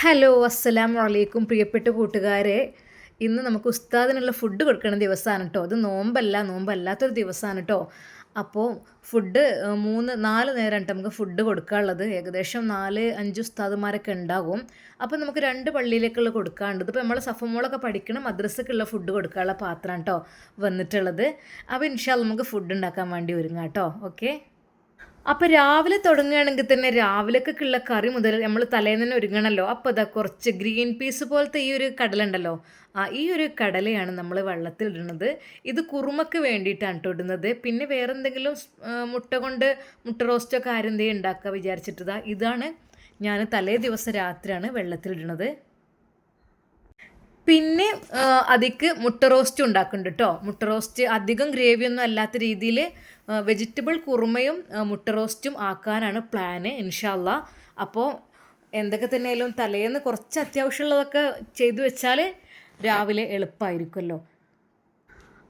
Hello അസ്സലാം വലൈക്കും പ്രിയപ്പെട്ട കൂട്ടുകാരെ. ഇന്ന് നമുക്ക് ഉസ്താദിനുള്ള ഫുഡ് കൊടുക്കുന്ന ദിവസമാണ് കേട്ടോ അത് നോമ്പല്ല നോമ്പല്ലാത്തൊരു ദിവസമാണ് കേട്ടോ അപ്പോൾ ഫുഡ് മൂന്ന് നാല് നേരം നമുക്ക് ഫുഡ് കൊടുക്കാനുള്ളത്. ഏകദേശം നാല് അഞ്ച് ഉസ്താദുമാരൊക്കെ ഉണ്ടാകും. അപ്പോൾ നമുക്ക് രണ്ട് പള്ളിയിലേക്കുള്ള കൊടുക്കാനുണ്ട്. ഇതിപ്പോൾ നമ്മൾ സഫമോളൊക്കെ പഠിക്കണം മദ്രസക്കുള്ള ഫുഡ് കൊടുക്കാനുള്ള പാത്രമാണ് കേട്ടോ വന്നിട്ടുള്ളത്. അപ്പോൾ ഇൻഷാൽ നമുക്ക് ഫുഡ് ഉണ്ടാക്കാൻ വേണ്ടി ഒരുങ്ങാം കേട്ടോ ഓക്കെ? അപ്പോൾ രാവിലെ തുടങ്ങുകയാണെങ്കിൽ തന്നെ രാവിലേക്കൊക്കെയുള്ള കറി മുതൽ നമ്മൾ തലേന്ന് തന്നെ ഒരുങ്ങണമല്ലോ അപ്പോൾ അതാ കുറച്ച് ഗ്രീൻ പീസ് പോലത്തെ ഈ ഒരു കടലുണ്ടല്ലോ. ആ ഈ ഒരു കടലയാണ് നമ്മൾ വെള്ളത്തിൽ ഇടുന്നത്. ഇത് കുറുമക്ക് വേണ്ടിയിട്ടാണ് കേട്ടോ ഇടുന്നത്. പിന്നെ വേറെ എന്തെങ്കിലും മുട്ട കൊണ്ട് മുട്ട റോസ്റ്റൊക്കെ ആരെന്തെങ്കിലും ഉണ്ടാക്കുക വിചാരിച്ചിട്ടതാ ഇതാണ് ഞാൻ തലേ ദിവസം രാത്രിയാണ് വെള്ളത്തിലിടുന്നത് പിന്നെ അതിക്ക് മുട്ട റോസ്റ്റ് ഉണ്ടാക്കുന്നുണ്ട് കേട്ടോ മുട്ട റോസ്റ്റ് അധികം ഗ്രേവി ഒന്നും അല്ലാത്ത രീതിയിൽ വെജിറ്റബിൾ കുറുമയും മുട്ട റോസ്റ്റും ആക്കാനാണ് പ്ലാന് ഇൻഷാല്ല അപ്പോൾ എന്തൊക്കെ തന്നെയായാലും തലേന്ന് കുറച്ച് അത്യാവശ്യമുള്ളതൊക്കെ ചെയ്തു വെച്ചാൽ രാവിലെ എളുപ്പമായിരിക്കുമല്ലോ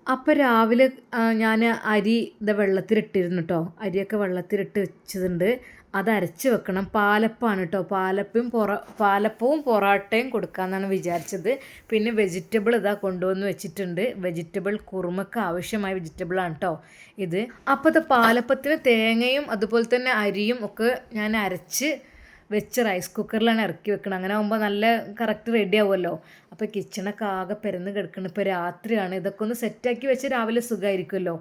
അപ്പോൾ രാവിലെ ഞാൻ അരി ഇതാ വെള്ളത്തിലിട്ടിരുന്നു കേട്ടോ അരിയൊക്കെ വെള്ളത്തിലിട്ട് വെച്ചതുണ്ട്. അത് അരച്ച് വെക്കണം. പാലപ്പാണ് കേട്ടോ പാലപ്പും പൊറ പാലപ്പവും പൊറാട്ടയും കൊടുക്കാമെന്നാണ് വിചാരിച്ചത്. പിന്നെ വെജിറ്റബിൾ ഇതാ കൊണ്ടുവന്ന് വെച്ചിട്ടുണ്ട്. വെജിറ്റബിൾ കുറുമക്ക് ആവശ്യമായ വെജിറ്റബിളാണ് കേട്ടോ ഇത്. അപ്പോൾ ഇത് പാലപ്പത്തിന് തേങ്ങയും അതുപോലെ തന്നെ അരിയും ഒക്കെ ഞാൻ അരച്ച് വെച്ച് റൈസ് കുക്കറിലാണ് ഇറക്കി വെക്കണം അങ്ങനെ ആകുമ്പോൾ നല്ല കറക്റ്റ് റെഡി ആവുമല്ലോ. അപ്പോൾ കിച്ചണൊക്കെ ആകെ പെരുന്ന് കിടക്കണം. ഇപ്പോൾ രാത്രിയാണ്. ഇതൊക്കെ ഒന്ന് സെറ്റാക്കി വെച്ച് രാവിലെ സുഖമായിരിക്കുമല്ലോ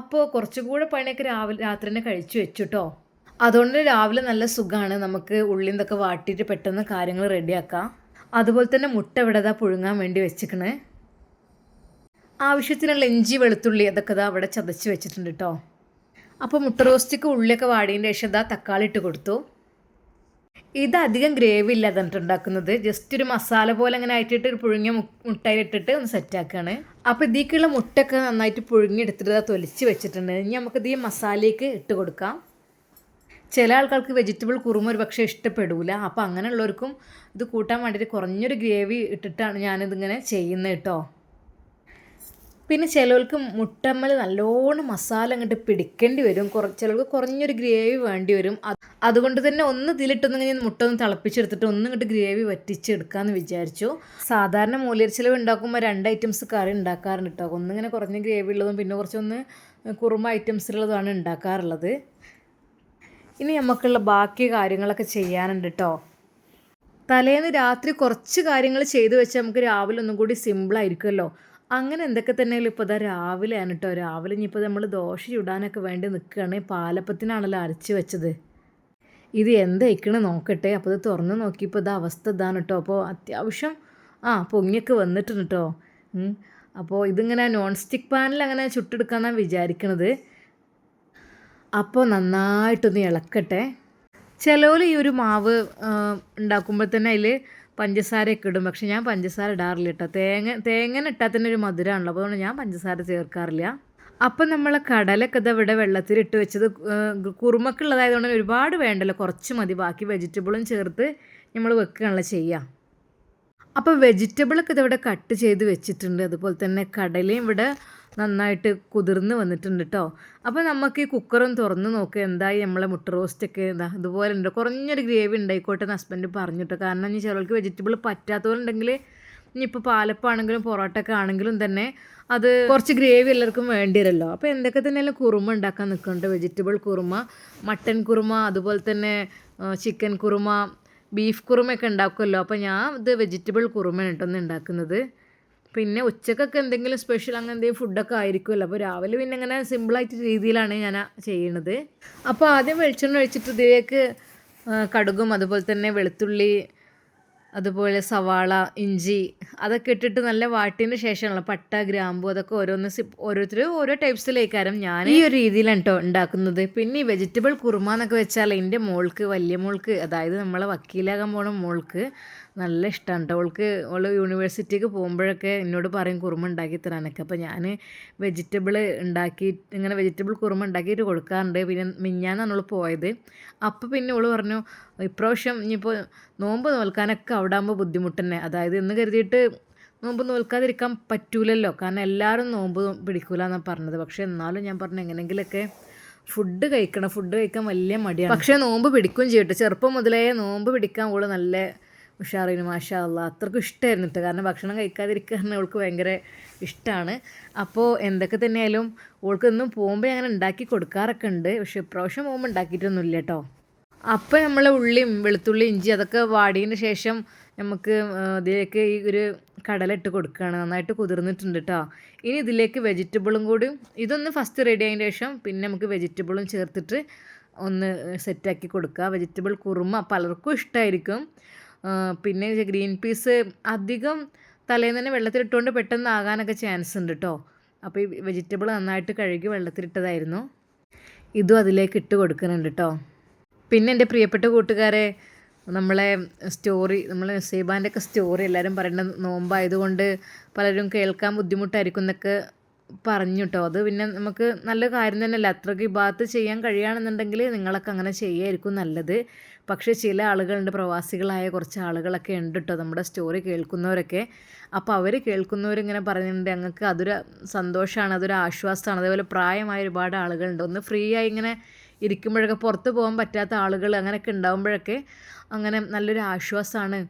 അപ്പോൾ കുറച്ചുകൂടെ പണിയൊക്കെ രാവിലെ രാത്രി തന്നെ കഴിച്ചു വെച്ചു കേട്ടോ അതുകൊണ്ട് രാവിലെ നല്ല സുഖമാണ് നമുക്ക് ഉള്ളിൽ നിന്നൊക്കെ വാട്ടിയിട്ട് പെട്ടെന്ന് കാര്യങ്ങൾ റെഡിയാക്കാം. അതുപോലെ തന്നെ മുട്ട ഇവിടെ ദാ പുഴുങ്ങാൻ വേണ്ടി വെച്ചിക്കണേ. ആവശ്യത്തിനുള്ള ഇഞ്ചി വെളുത്തുള്ളി അതൊക്കെ ദാ അവിടെ ചതച്ച് വെച്ചിട്ടുണ്ട് കേട്ടോ അപ്പോൾ മുട്ട റോസ്റ്റിക്ക് ഉള്ളിയൊക്കെ വാടിയതിന്റെ ശേഷം ഇതാ തക്കാളി ഇട്ട് കൊടുത്തു. ഇത് അധികം ഗ്രേവി ഇല്ലാതെ ഉണ്ടാക്കുന്നത്. ജസ്റ്റ് ഒരു മസാല പോലെ അങ്ങനെ ആയിട്ടിട്ട് ഒരു പുഴുങ്ങിയ മുട്ടയിലിട്ടിട്ട് ഒന്ന് സെറ്റാക്കുകയാണ് അപ്പോൾ ഇതിലേക്കുള്ള മുട്ടയൊക്കെ നന്നായിട്ട് പുഴുങ്ങിയെടുത്തിട്ട് തൊലിച്ച് വെച്ചിട്ടുണ്ട്. ഇനി നമുക്കിത് ഈ മസാലയ്ക്ക് ഇട്ട് കൊടുക്കാം. ചില ആൾക്കാർക്ക് വെജിറ്റബിൾ കുറുമ ഒരു പക്ഷേ ഇഷ്ടപ്പെടില്ല അപ്പോൾ അങ്ങനെയുള്ളവർക്കും ഇത് കൂട്ടാൻ വേണ്ടിയിട്ട് കുറഞ്ഞൊരു ഗ്രേവി ഇട്ടിട്ടാണ് ഞാനിതിങ്ങനെ ചെയ്യുന്നത് കേട്ടോ പിന്നെ ചിലവർക്ക് മുട്ടമ്മൽ നല്ലോണം മസാല അങ്ങോട്ട് പിടിക്കേണ്ടി വരും. കുറ ചിലർക്ക് കുറഞ്ഞൊരു ഗ്രേവി വേണ്ടി വരും. അതുകൊണ്ട് തന്നെ ഒന്ന് ഇതിലിട്ടൊന്നിങ്ങനെ മുട്ട ഒന്ന് തിളപ്പിച്ചെടുത്തിട്ട് ഒന്നും ഇങ്ങോട്ട് ഗ്രേവി വറ്റിച്ചെടുക്കാമെന്ന് വിചാരിച്ചു. സാധാരണ മൂല്യച്ചിലവ് ഉണ്ടാക്കുമ്പോൾ രണ്ട് ഐറ്റംസ് കറി ഉണ്ടാക്കാറുണ്ട് കേട്ടോ ഒന്നിങ്ങനെ കുറഞ്ഞ ഗ്രേവി ഉള്ളതും പിന്നെ കുറച്ചൊന്ന് കുറുമ ഐറ്റംസിലുള്ളതാണ് ഉണ്ടാക്കാറുള്ളത്. ഇനി നമുക്കുള്ള ബാക്കി കാര്യങ്ങളൊക്കെ ചെയ്യാനുണ്ട് കേട്ടോ തലേന്ന് രാത്രി കുറച്ച് കാര്യങ്ങൾ ചെയ്തു വെച്ചാൽ നമുക്ക് രാവിലെ ഒന്നും കൂടി സിമ്പിളായിരിക്കുമല്ലോ അങ്ങനെ എന്തൊക്കെ തന്നെയാലും ഇപ്പോൾ ഇതാ രാവിലെയാണ് കേട്ടോ രാവിലെ ഇനിയിപ്പോൾ നമ്മൾ ദോശ ചുടാനൊക്കെ വേണ്ടി നിൽക്കുകയാണ് പാലപ്പത്തിനാണല്ലോ അരച്ച് വെച്ചത്. ഇത് എന്തായിക്കണ് നോക്കട്ടെ. അപ്പോൾ ഇത് തുറന്ന് നോക്കിയപ്പോൾ ഇത് അവസ്ഥ ഇതാണ് കേട്ടോ അപ്പോൾ അത്യാവശ്യം ആ പൊങ്ങിയൊക്കെ വന്നിട്ടുണ്ട് കേട്ടോ അപ്പോൾ ഇതിങ്ങനെ നോൺ സ്റ്റിക്ക് പാനിൽ അങ്ങനെ ചുട്ടെടുക്കാമെന്നാണ് വിചാരിക്കണത്. അപ്പോൾ നന്നായിട്ടൊന്ന് ഇളക്കട്ടെ. ചിലവർ ഈ ഒരു മാവ് ഉണ്ടാക്കുമ്പോൾ തന്നെ അതിൽ പഞ്ചസാരയൊക്കെ ഇടും. പക്ഷെ ഞാൻ പഞ്ചസാര ഇടാറില്ല കേട്ടോ. തേങ്ങ തേങ്ങ ഇട്ടാൽ തന്നെ ഒരു മധുരമാണല്ലോ അതുകൊണ്ട് ഞാൻ പഞ്ചസാര ചേർക്കാറില്ല. അപ്പം നമ്മൾ കടലൊക്കെ ഇതാ ഇവിടെ വെള്ളത്തിലിട്ട് വെച്ചത് കുറുമക്കുള്ളതായതുകൊണ്ട് ഒരുപാട് വേണ്ടല്ലോ. കുറച്ച് മതി. ബാക്കി വെജിറ്റബിളും ചേർത്ത് നമ്മൾ വെക്കുകയാണല്ലോ ചെയ്യുക അപ്പോൾ വെജിറ്റബിളൊക്കെ ഇതിവിടെ കട്ട് ചെയ്ത് വെച്ചിട്ടുണ്ട്. അതുപോലെ തന്നെ കടലയും ഇവിടെ നന്നായിട്ട് കുതിർന്ന് വന്നിട്ടുണ്ട് കേട്ടോ അപ്പോൾ നമുക്ക് ഈ കുക്കറും തുറന്ന് നോക്കുക എന്തായി നമ്മളെ മുട്ട റോസ്റ്റൊക്കെ എന്താ ഇതുപോലെ ഉണ്ട്. കുറഞ്ഞൊരു ഗ്രേവി ഉണ്ടായിക്കോട്ടെ എന്ന് ഹസ്ബൻഡ് പറഞ്ഞിട്ടോ കാരണം ഇനി ചിലർക്ക് വെജിറ്റബിൾ പറ്റാത്തവരുണ്ടെങ്കിൽ ഇനിയിപ്പോൾ പാലപ്പാണെങ്കിലും പൊറോട്ടയൊക്കെ ആണെങ്കിലും തന്നെ അത് കുറച്ച് ഗ്രേവി എല്ലാവർക്കും വേണ്ടി വരുമല്ലോ അപ്പോൾ എന്തൊക്കെ തന്നെയാലും കുറുമ ഉണ്ടാക്കാൻ നിൽക്കുന്നുണ്ട്? വെജിറ്റബിൾ കുറുമ മട്ടൻ കുറുമ അതുപോലെ തന്നെ ചിക്കൻ കുറുമ ബീഫ് കുറുമയൊക്കെ ഉണ്ടാക്കുമല്ലോ. അപ്പോൾ ഞാൻ ഇത് വെജിറ്റബിൾ കുറുമയാണ് കേട്ടോ ഒന്ന് ഉണ്ടാക്കുന്നത്. പിന്നെ ഉച്ചക്കൊക്കെ എന്തെങ്കിലും സ്പെഷ്യൽ അങ്ങനെ എന്തെങ്കിലും ഫുഡൊക്കെ ആയിരിക്കുമല്ലോ. അപ്പോൾ രാവിലെ പിന്നെ അങ്ങനെ സിമ്പിളായിട്ട് രീതിയിലാണ് ഞാൻ ചെയ്യണത്. അപ്പോൾ ആദ്യം വെളിച്ചെണ്ണ ഒഴിച്ചിട്ട് ഇതിലേക്ക് കടുകും അതുപോലെ തന്നെ വെളുത്തുള്ളി അതുപോലെ സവാള ഇഞ്ചി അതൊക്കെ ഇട്ടിട്ട് നല്ല വാട്ടിയതിന് ശേഷമാണല്ലോ പട്ട ഗ്രാമ്പു അതൊക്കെ ഓരോന്ന് ഓരോരുത്തർ ഓരോ ടൈപ്സിലേക്കാരം ഞാൻ ഈ ഒരു രീതിയിലാണ് കേട്ടോ ഉണ്ടാക്കുന്നത്. പിന്നെ ഈ വെജിറ്റബിൾ കുറുമ എന്നൊക്കെ വെച്ചാൽ എന്റെ മോൾക്ക് വലിയ മോൾക്ക് അതായത് നമ്മളെ വക്കീലാകാൻ പോണ മോൾക്ക് നല്ല ഇഷ്ടമാണ് കേട്ടോ അവൾക്ക് അവൾ യൂണിവേഴ്സിറ്റിക്ക് പോകുമ്പോഴൊക്കെ എന്നോട് പറയും കുറുമ ഉണ്ടാക്കി തരാനൊക്കെ. അപ്പോൾ ഞാൻ വെജിറ്റബിൾ ഉണ്ടാക്കി ഇങ്ങനെ വെജിറ്റബിൾ കുറുമ ഉണ്ടാക്കിയിട്ട് കൊടുക്കാറുണ്ട്. പിന്നെ മിഞ്ഞാന്നാണ് അവൾ പോയത്. അപ്പോൾ പിന്നെ അവൾ പറഞ്ഞു ഇപ്രാവശ്യം ഇനിയിപ്പോൾ നോമ്പ് നോൽക്കാനൊക്കെ അവിടെ ആകുമ്പോൾ ബുദ്ധിമുട്ട് തന്നെ അതായത് എന്ന് കരുതിയിട്ട് നോമ്പ് നോൽക്കാതിരിക്കാൻ പറ്റൂലല്ലോ. കാരണം എല്ലാവരും നോമ്പ് പിടിക്കൂല എന്നാണ് പറഞ്ഞത്. പക്ഷേ എന്നാലും ഞാൻ പറഞ്ഞു എങ്ങനെയെങ്കിലൊക്കെ ഫുഡ് കഴിക്കണം. ഫുഡ് കഴിക്കാൻ വലിയ മടിയാണ്. പക്ഷേ നോമ്പ് പിടിക്കുകയും ചെയ്യട്ടെ ചെറുപ്പം മുതലേ നോമ്പ് പിടിക്കാൻ ഓൾ നല്ല ഉഷാറിന് മാഷാ അല്ല. അത്രക്കും ഇഷ്ടമായിരുന്നു കേട്ടോ കാരണം ഭക്ഷണം കഴിക്കാതിരിക്കുക പറഞ്ഞാൽ അവൾക്ക് ഭയങ്കര ഇഷ്ടമാണ് അപ്പോൾ എന്തൊക്കെ തന്നെയായാലും അവൾക്ക് എന്നും പോകുമ്പോൾ അങ്ങനെ ഉണ്ടാക്കി കൊടുക്കാറൊക്കെ ഉണ്ട്. പക്ഷേ ഇപ്രാവശ്യം പോകുമ്പോൾ ഉണ്ടാക്കിയിട്ടൊന്നുമില്ല കേട്ടോ അപ്പോൾ നമ്മൾ ഉള്ളിയും വെളുത്തുള്ളി ഇഞ്ചി അതൊക്കെ വാടിയതിന് ശേഷം നമുക്ക് ഇതിലേക്ക് ഈ ഒരു കടലിട്ട് കൊടുക്കുകയാണ് നന്നായിട്ട് കുതിർന്നിട്ടുണ്ട് കേട്ടോ ഇനി ഇതിലേക്ക് വെജിറ്റബിളും കൂടി ഇതൊന്ന് ഫസ്റ്റ് റെഡി ആയതിന് ശേഷം പിന്നെ നമുക്ക് വെജിറ്റബിളും ചേർത്തിട്ട് ഒന്ന് സെറ്റാക്കി കൊടുക്കുക വെജിറ്റബിൾ കുറുമ പലർക്കും ഇഷ്ടമായിരിക്കും പിന്നെ ഗ്രീൻ പീസ് അധികം തലേന്ന് തന്നെ വെള്ളത്തിലിട്ടുകൊണ്ട് പെട്ടെന്ന് ആകാനൊക്കെ ചാൻസ് ഉണ്ട് കേട്ടോ അപ്പോൾ ഈ വെജിറ്റബിൾ നന്നായിട്ട് കഴുകി വെള്ളത്തിലിട്ടതായിരുന്നു. ഇതും അതിലേക്ക് ഇട്ട് കൊടുക്കുന്നുണ്ട് കേട്ടോ പിന്നെ എന്റെ പ്രിയപ്പെട്ട കൂട്ടുകാരെ നമ്മളെ സ്റ്റോറി നമ്മൾ സേബാന്റെ ഒക്കെ സ്റ്റോറി എല്ലാവരും പറയുന്നത് നോമ്പായതുകൊണ്ട് പലരും കേൾക്കാൻ ബുദ്ധിമുട്ടായിരിക്കും എന്നൊക്കെ പറഞ്ഞു കേട്ടോ അത് പിന്നെ നമുക്ക് നല്ല കാര്യം തന്നെയല്ല. അത്രയ്ക്ക് ഭാഗത്ത് ചെയ്യാൻ കഴിയുകയാണെന്നുണ്ടെങ്കിൽ നിങ്ങളൊക്കെ അങ്ങനെ ചെയ്യായിരിക്കും നല്ലത്. പക്ഷേ ചില ആളുകളുണ്ട് പ്രവാസികളായ കുറച്ച് ആളുകളൊക്കെ ഉണ്ട് കേട്ടോ നമ്മുടെ സ്റ്റോറി കേൾക്കുന്നവരൊക്കെ. അപ്പോൾ അവർ കേൾക്കുന്നവരിങ്ങനെ പറയുന്നുണ്ട് ഞങ്ങൾക്ക് അതൊരു സന്തോഷമാണ് അതൊരു ആശ്വാസമാണ്. അതേപോലെ പ്രായമായ ഒരുപാട് ആളുകളുണ്ട്. ഒന്ന് ഫ്രീ ആയി ഇങ്ങനെ ഇരിക്കുമ്പോഴൊക്കെ പുറത്ത് പോകാൻ പറ്റാത്ത ആളുകൾ അങ്ങനെയൊക്കെ ഉണ്ടാകുമ്പോഴൊക്കെ അങ്ങനെ നല്ലൊരു ആശ്വാസമാണ്.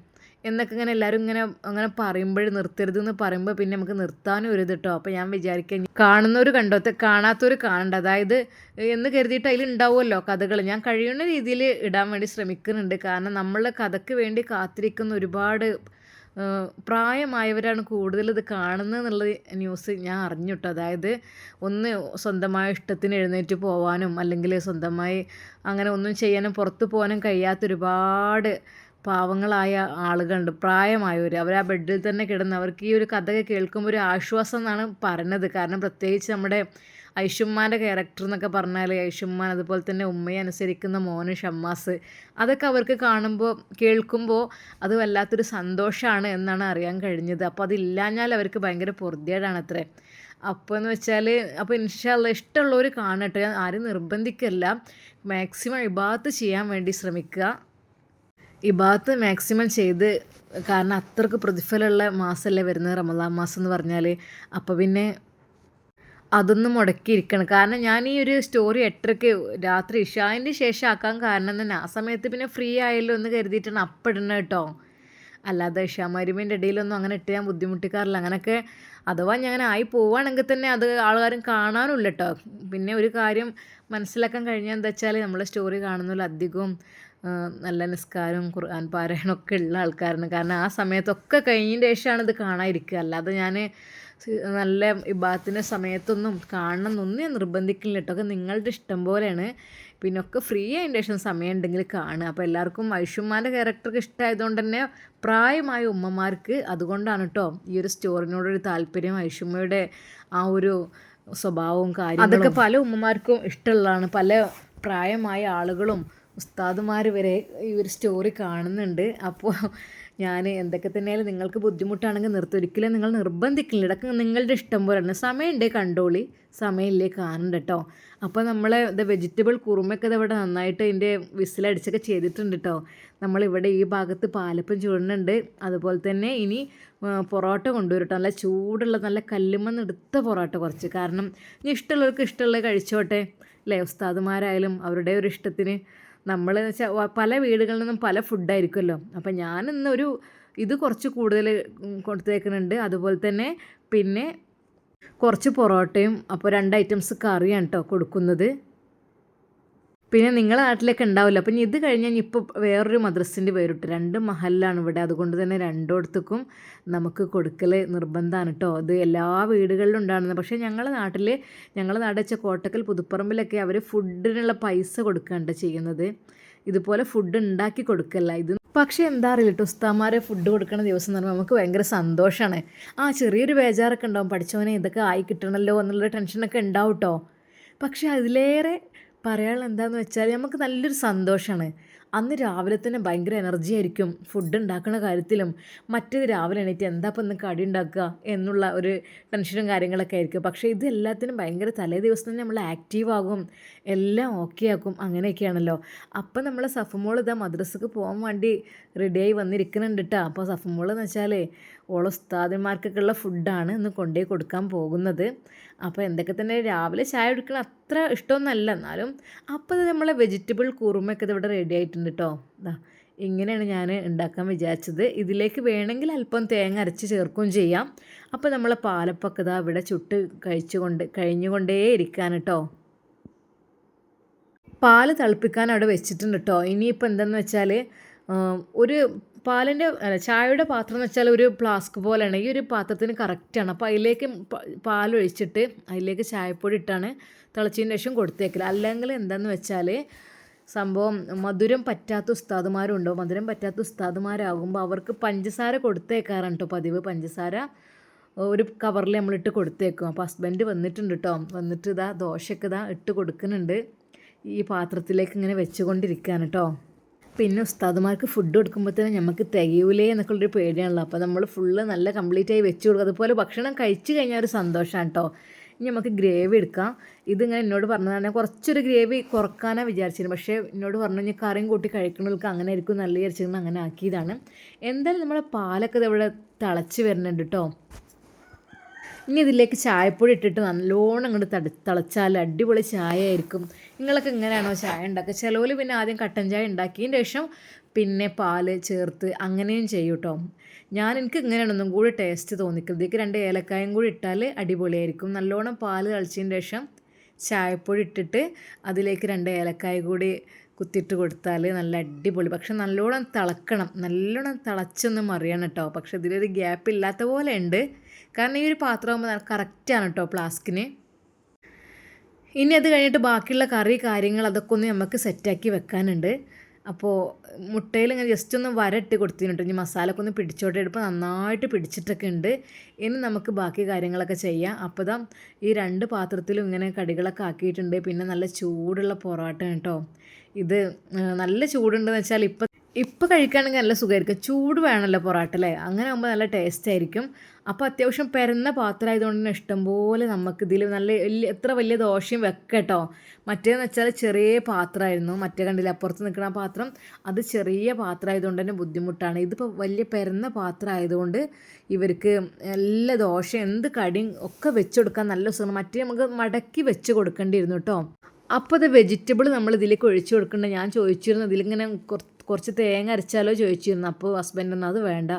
എന്നൊക്കെ ഇങ്ങനെ എല്ലാവരും ഇങ്ങനെ അങ്ങനെ പറയുമ്പോൾ നിർത്തരുത് എന്ന് പറയുമ്പോൾ പിന്നെ നമുക്ക് നിർത്താനും ഒരു കേട്ടോ അപ്പോൾ ഞാൻ വിചാരിക്കാം കാണുന്നവർ കണ്ടോ? കാണാത്തവർ കാണണ്ട. അതായത് എന്ന് കരുതിയിട്ട് അതിൽ ഉണ്ടാവുമല്ലോ കഥകൾ ഞാൻ കഴിയുന്ന രീതിയിൽ ഇടാൻ വേണ്ടി ശ്രമിക്കുന്നുണ്ട്. കാരണം നമ്മൾ കഥയ്ക്ക് വേണ്ടി കാത്തിരിക്കുന്ന ഒരുപാട് പ്രായമായവരാണ് കൂടുതൽ ഇത് കാണുന്നത് എന്നുള്ള ന്യൂസ് ഞാൻ അറിഞ്ഞിട്ടു അതായത് ഒന്ന് സ്വന്തമായ ഇഷ്ടത്തിന് എഴുന്നേറ്റ് പോകാനും അല്ലെങ്കിൽ സ്വന്തമായി അങ്ങനെ ഒന്നും ചെയ്യാനും പുറത്ത് പോകാനും കഴിയാത്ത ഒരുപാട് പാവങ്ങളായ ആളുകളുണ്ട്. പ്രായമായവർ അവർ ആ ബെഡിൽ തന്നെ കിടന്ന് അവർക്ക് ഈ ഒരു കഥ കേൾക്കുമ്പോൾ ഒരു ആശ്വാസം എന്നാണ് പറഞ്ഞത് കാരണം പ്രത്യേകിച്ച് നമ്മുടെ ഐഷുമ്മാന്റെ ക്യാരക്ടർ എന്നൊക്കെ പറഞ്ഞാൽ ഐഷുമ്മാൻ അതുപോലെ തന്നെ ഉമ്മയെ അനുസരിക്കുന്ന മോന് ഷമ്മാസ് അതൊക്കെ അവർക്ക് കാണുമ്പോൾ കേൾക്കുമ്പോൾ അത് വല്ലാത്തൊരു സന്തോഷമാണ് എന്നാണ് അറിയാൻ കഴിഞ്ഞത്. അപ്പോൾ അതില്ലാഞ്ഞാൽ അവർക്ക് ഭയങ്കര പൊറുതിയേടാണ് അത്രേ. അപ്പോൾ എന്ന് വെച്ചാൽ അപ്പോൾ ഇൻഷാല്ല ഇഷ്ടമുള്ളവർ കാണട്ടെ. ആരും നിർബന്ധിക്കല്ല. മാക്സിമം ഇബാത്ത് ചെയ്യാൻ വേണ്ടി ശ്രമിക്കുക. ഇബാത്ത് മാക്സിമം ചെയ്ത് കാരണം അത്രയ്ക്ക് പ്രതിഫലമുള്ള മാസമല്ലേ വരുന്നത് റമദാൻ മാസം എന്ന് പറഞ്ഞാൽ അപ്പോൾ പിന്നെ അതൊന്നും മുടക്കിയിരിക്കണം. കാരണം ഞാൻ ഈ ഒരു സ്റ്റോറി എട്ടരയ്ക്ക് രാത്രി ഇഷാവിന്റെ ശേഷം ആക്കാൻ കാരണം തന്നെ ആ സമയത്ത് പിന്നെ ഫ്രീ ആയല്ലോ എന്ന് കരുതിയിട്ടാണ് അപ്പിടണം കേട്ടോ. അല്ലാതെ ഇഷാമരുമിന്റെ ഇടയിലൊന്നും അങ്ങനെ ഇട്ട് ഞാൻ ബുദ്ധിമുട്ടിക്കാറില്ല. അങ്ങനെയൊക്കെ അഥവാ ഞാൻ ആയി പോവുകയാണെങ്കിൽ തന്നെ അത് ആൾക്കാരും കാണാനുമില്ല കേട്ടോ. പിന്നെ ഒരു കാര്യം മനസ്സിലാക്കാൻ കഴിഞ്ഞാൽ എന്താ വെച്ചാൽ നമ്മളെ സ്റ്റോറി കാണുന്നതിൽ അധികവും നല്ല നിസ്കാരവും ഖുർആൻ പാരായണമൊക്കെ ഉള്ള ആൾക്കാരാണ്. കാരണം ആ സമയത്തൊക്കെ കഴിഞ്ഞതിന്റെ ശേഷമാണ് ഇത് കാണാതിരിക്കുക. അല്ലാതെ ഞാൻ നല്ല ഇബാത്തിന്റെ സമയത്തൊന്നും കാണണം എന്നൊന്നും ഞാൻ നിർബന്ധിക്കില്ല കേട്ടോ. ഒക്കെ നിങ്ങളുടെ ഇഷ്ടം പോലെയാണ്. പിന്നെ ഒക്കെ ഫ്രീ ആയതിന്റെ ശേഷം സമയം ഉണ്ടെങ്കിൽ കാണുക. അപ്പോൾ എല്ലാവർക്കും ഐഷുമാന്റെ ക്യാരക്ടർക്ക് ഇഷ്ടമായതുകൊണ്ട് തന്നെ പ്രായമായ ഉമ്മമാർക്ക് അതുകൊണ്ടാണ് കേട്ടോ ഈ ഒരു സ്റ്റോറിനോടൊരു താല്പര്യം ഐഷുമ്മയുടെ ആ ഒരു സ്വഭാവവും കാര്യങ്ങളും. അതൊക്കെ പല ഉമ്മമാർക്കും ഇഷ്ടമുള്ളതാണ്. പല പ്രായമായ ആളുകളും ഉസ്താദുമാർ വരെ ഈ ഒരു സ്റ്റോറി കാണുന്നുണ്ട്. അപ്പോൾ ഞാൻ എന്തൊക്കെ തന്നെയാലും നിങ്ങൾക്ക് ബുദ്ധിമുട്ടാണെങ്കിൽ നിർത്തി. ഒരിക്കലും നിങ്ങൾ നിർബന്ധിക്കില്ല. ഇടയ്ക്ക് നിങ്ങളുടെ ഇഷ്ടം പോലെയാണ് സമയമുണ്ട് കണ്ടോളി. സമയമില്ലേ കാണണ്ട കേട്ടോ അപ്പോൾ നമ്മൾ ഇത് വെജിറ്റബിൾ കുറുമയൊക്കെ ഇവിടെ നന്നായിട്ട് അതിന്റെ വിസിലടിച്ചൊക്കെ ചെയ്തിട്ടുണ്ട് കേട്ടോ നമ്മളിവിടെ ഈ ഭാഗത്ത് പാലപ്പം ചൂടുന്നുണ്ട്. അതുപോലെ തന്നെ ഇനി പൊറോട്ട കൊണ്ടുവരും നല്ല ചൂടുള്ള നല്ല കല്ലുമെന്ന് എടുത്ത പൊറോട്ട കുറച്ച്. കാരണം ഇനി ഇഷ്ടമുള്ളവർക്ക് ഇഷ്ടമുള്ളത് കഴിച്ചോട്ടെ. അല്ലേ? ഉസ്താദുമാരായാലും അവരുടെ ഒരു ഇഷ്ടത്തിന് നമ്മൾ വെച്ചാൽ പല വീടുകളിൽ നിന്നും പല ഫുഡായിരിക്കുമല്ലോ അപ്പം ഞാനിന്നൊരു ഇത് കുറച്ച് കൂടുതൽ കൊടുത്തേക്കുന്നുണ്ട്. അതുപോലെ തന്നെ പിന്നെ കുറച്ച് പൊറോട്ടയും അപ്പോൾ രണ്ട് ഐറ്റംസ് കറിയാണ് കേട്ടോ കൊടുക്കുന്നത്. പിന്നെ നിങ്ങളെ നാട്ടിലൊക്കെ ഉണ്ടാവില്ല. അപ്പം ഇത് കഴിഞ്ഞാൽ ഇപ്പോൾ വേറൊരു മദ്രസിന്റെ പേരിട്ട് രണ്ട് മഹലിലാണ് ഇവിടെ. അതുകൊണ്ട് തന്നെ രണ്ടിടത്തേക്കും നമുക്ക് കൊടുക്കൽ നിർബന്ധമാണ് കേട്ടോ അത് എല്ലാ വീടുകളിലും ഉണ്ടാകുന്നത് പക്ഷേ ഞങ്ങളുടെ നാട്ടിൽ ഞങ്ങളുടെ നാട് വെച്ച കോട്ടക്കൽ പുതുപ്പറമ്പിലൊക്കെ അവർ ഫുഡിനുള്ള പൈസ കൊടുക്കുകയാണ് ചെയ്യുന്നത്. ഇതുപോലെ ഫുഡ് ഉണ്ടാക്കി കൊടുക്കല്ല. ഇത് പക്ഷേ എന്താ അറിയില്ല കേട്ടോ ഉസ്താമാരെ ഫുഡ് കൊടുക്കുന്ന ദിവസം എന്ന് പറയുമ്പോൾ നമുക്ക് ഭയങ്കര സന്തോഷമാണ് ആ ചെറിയൊരു ബേജാറൊക്കെ ഉണ്ടാവും. പഠിച്ചവനെ ഇതൊക്കെ ആയി കിട്ടണമല്ലോ എന്നുള്ള ടെൻഷനൊക്കെ ഉണ്ടാവും കേട്ടോ പക്ഷേ അതിലേറെ പറയാനുള്ള എന്താണെന്ന് വെച്ചാൽ നമുക്ക് നല്ലൊരു സന്തോഷമാണ്. അന്ന് രാവിലെ തന്നെ ഭയങ്കര എനർജി ആയിരിക്കും. ഫുഡ് ഉണ്ടാക്കുന്ന കാര്യത്തിലും മറ്റേത് രാവിലെ എണീറ്റ് എന്താ ഇപ്പം കടി ഉണ്ടാക്കുക എന്നുള്ള ഒരു ടെൻഷനും കാര്യങ്ങളൊക്കെ ആയിരിക്കും. പക്ഷേ ഇത് എല്ലാത്തിനും ഭയങ്കര തലേ ദിവസം തന്നെ നമ്മൾ ആക്റ്റീവ് ആകും. എല്ലാം ഓക്കെ ആക്കും. അങ്ങനെയൊക്കെയാണല്ലോ. അപ്പം നമ്മൾ സഫമോൾ ഇതാ മദ്രസക്ക് പോകാൻ വേണ്ടി റെഡിയായി വന്നിരിക്കുന്നുണ്ട് കേട്ടോ അപ്പോൾ സഫമോൾ എന്ന് വെച്ചാൽ ഓൾ ഉസ്താദന്മാർക്കൊക്കെ ഉള്ള ഫുഡാണ് ഇന്ന് കൊണ്ടുപോയി കൊടുക്കാൻ പോകുന്നത്. അപ്പോൾ എന്തൊക്കെ തന്നെ രാവിലെ ചായ കുടിക്കണ അത്ര ഇഷ്ടമൊന്നുമല്ല. എന്നാലും അപ്പോൾ നമ്മളെ വെജിറ്റബിൾ കുറുമയൊക്കെ ഇവിടെ റെഡി ആയിട്ടുണ്ട് കേട്ടോ ഇങ്ങനെയാണ് ഞാൻ ഉണ്ടാക്കാൻ വിചാരിച്ചത്. ഇതിലേക്ക് വേണമെങ്കിൽ അല്പം തേങ്ങ അരച്ച് ചേർക്കുകയും ചെയ്യാം. അപ്പോൾ നമ്മളെ പാലപ്പൊക്കെ ഇതാ ഇവിടെ ചുട്ട് കഴിച്ചുകൊണ്ട് കഴിഞ്ഞുകൊണ്ടേ ഇരിക്കാൻ കേട്ടോ പാൽ തിളപ്പിക്കാൻ അവിടെ വെച്ചിട്ടുണ്ട് കേട്ടോ ഇനിയിപ്പോൾ എന്താണെന്ന് വെച്ചാൽ ഒരു പാലിന്റെ അല്ല ചായയുടെ പാത്രം എന്ന് വെച്ചാൽ ഒരു ഫ്ലാസ്ക് പോലെയാണ് ഈ ഒരു പാത്രത്തിന് കറക്റ്റാണ് അപ്പോൾ അതിലേക്ക് പാലൊഴിച്ചിട്ട് അതിലേക്ക് ചായപ്പൊടി ഇട്ടാണ് തിളച്ചതിന് ശേഷം കൊടുത്തേക്കില്ല അല്ലെങ്കിൽ എന്താണെന്ന് വെച്ചാൽ സംഭവം മധുരം പറ്റാത്ത ഉസ്താദുമാരുണ്ടോ? മധുരം പറ്റാത്ത ഉസ്താദുമാരാകുമ്പോൾ അവർക്ക് പഞ്ചസാര കൊടുത്തേക്കാറാണ് കേട്ടോ പതിവ്. പഞ്ചസാര ഒരു കവറിൽ നമ്മളിട്ട് കൊടുത്തേക്കും. അപ്പോൾ ഹസ്ബൻഡ് വന്നിട്ടുണ്ട് കേട്ടോ വന്നിട്ട് ഇതാ ദോശയൊക്കെ ഇതാ ഇട്ട് കൊടുക്കുന്നുണ്ട്. ഈ പാത്രത്തിലേക്ക് ഇങ്ങനെ വെച്ചുകൊണ്ടിരിക്കുകയാണ് കേട്ടോ പിന്നെ ഉസ്താദുമാർക്ക് ഫുഡ് കൊടുക്കുമ്പോഴത്തേനും നമുക്ക് തികയൂലേ എന്നൊക്കെയുള്ളൊരു പേടിയാണല്ലോ. അപ്പോൾ നമ്മൾ ഫുള്ള് നല്ല കംപ്ലീറ്റ് ആയി വെച്ച് കൊടുക്കും. അതുപോലെ ഭക്ഷണം കഴിച്ചു കഴിഞ്ഞാൽ ഒരു സന്തോഷമാണ് കേട്ടോ ഇനി നമുക്ക് ഗ്രേവി എടുക്കാം. ഇതിങ്ങനെ എന്നോട് പറഞ്ഞതാണ്. കുറച്ചൊരു ഗ്രേവി കുറക്കാനാണ് വിചാരിച്ചിരുന്നു പക്ഷേ എന്നോട് പറഞ്ഞു ഇനി കറിയും കൂട്ടി കഴിക്കണവർക്ക് അങ്ങനെ ആയിരിക്കും നല്ല വിചാരിച്ചിരുന്നു അങ്ങനെ ആക്കിയതാണ്. എന്തായാലും നമ്മുടെ പാലൊക്കെ ഇവിടെ തിളച്ച് വരുന്നുണ്ട് കേട്ടോ ഇനി ഇതിലേക്ക് ചായപ്പൊടി ഇട്ടിട്ട് നല്ലോണം അങ്ങോട്ട് തടി തിളച്ചാൽ അടിപൊളി ചായ ആയിരിക്കും നിങ്ങളൊക്കെ ഇങ്ങനെയാണോ ചായ ഉണ്ടാക്കുക ചിലവർ പിന്നെ ആദ്യം കട്ടൻ ചായ ഉണ്ടാക്കിയതിന് ശേഷം പിന്നെ പാൽ ചേർത്ത് അങ്ങനെയും ചെയ്യും കേട്ടോ ഞാൻ എനിക്ക് ഇങ്ങനെയാണ് ഒന്നും കൂടി ടേസ്റ്റ് തോന്നിക്കുന്നത് ഇതിലേക്ക് രണ്ട് ഏലക്കായും കൂടി ഇട്ടാൽ അടിപൊളിയായിരിക്കും. നല്ലോണം പാൽ തിളച്ചതിന് ശേഷം ചായപ്പൊടി ഇട്ടിട്ട് അതിലേക്ക് രണ്ട് ഏലക്കായ കൂടി കുത്തിയിട്ട് കൊടുത്താൽ നല്ല അടിപൊളി. പക്ഷെ നല്ലോണം തിളക്കണം. നല്ലോണം തിളച്ചൊന്നും അറിയണം കേട്ടോ പക്ഷെ ഇതിലൊരു ഗ്യാപ്പ് ഇല്ലാത്ത പോലെ ഉണ്ട്. കാരണം ഈ ഒരു പാത്രമാകുമ്പോൾ കറക്റ്റാണ് കേട്ടോ ഫ്ലാസ്കിന്. ഇനി അത് കഴിഞ്ഞിട്ട് ബാക്കിയുള്ള കറി കാര്യങ്ങൾ അതൊക്കെ ഒന്ന് നമുക്ക് സെറ്റാക്കി വെക്കാനുണ്ട്. അപ്പോൾ മുട്ടയിൽ ഇങ്ങനെ ജസ്റ്റ് ഒന്ന് വരട്ട് കൊടുത്തിട്ടുണ്ട് ഇനി മസാലയൊക്കെ ഒന്ന് പിടിച്ചോട്ടെ. എടുപ്പോൾ നന്നായിട്ട് പിടിച്ചിട്ടൊക്കെ ഉണ്ട്. ഇനി നമുക്ക് ബാക്കി കാര്യങ്ങളൊക്കെ ചെയ്യാം. അപ്പോൾ ഇതാ ഈ രണ്ട് പാത്രത്തിലും ഇങ്ങനെ കടികളൊക്കെ ആക്കിയിട്ടുണ്ട്. പിന്നെ നല്ല ചൂടുള്ള പൊറോട്ട കേട്ടോ ഇത് നല്ല ചൂടുണ്ടെന്ന് വെച്ചാൽ ഇപ്പം ഇപ്പോൾ കഴിക്കുകയാണെങ്കിൽ നല്ല സുഖമായിരിക്കും. ചൂട് വേണമല്ലോ പൊറോട്ട അല്ലേ? അങ്ങനെ ആകുമ്പോൾ നല്ല ടേസ്റ്റ് ആയിരിക്കും. അപ്പോൾ അത്യാവശ്യം പെരുന്ന പാത്രമായതുകൊണ്ട് തന്നെ ഇഷ്ടംപോലെ നമുക്ക് ഇതിൽ നല്ല എത്ര വലിയ ദോശയും വെക്കട്ടോ. മറ്റേന്ന് വെച്ചാൽ ചെറിയ പാത്രമായിരുന്നു. മറ്റേ കണ്ടില്ല അപ്പുറത്ത് നിൽക്കുന്ന പാത്രം അത് ചെറിയ പാത്രമായതുകൊണ്ട് തന്നെ ബുദ്ധിമുട്ടാണ്. ഇതിപ്പോൾ വലിയ പെരുന്ന പാത്രമായതുകൊണ്ട് ഇവർക്ക് എല്ലാ ദോശ എന്ത് കടിയും ഒക്കെ വെച്ച് കൊടുക്കാൻ നല്ല സുഖം മറ്റേ നമുക്ക് മടക്കി വെച്ച് കൊടുക്കേണ്ടിയിരുന്നു കേട്ടോ. അപ്പോൾ അത് വെജിറ്റബിൾ നമ്മൾ ഇതിലേക്ക് ഒഴിച്ചു കൊടുക്കേണ്ട. ഞാൻ ചോദിച്ചിരുന്നു ഇതിലിങ്ങനെ കുറച്ച് തേങ്ങ അരച്ചാലോ ചോദിച്ചിരുന്നു. അപ്പോൾ ഹസ്ബൻഡ് അത് വേണ്ട.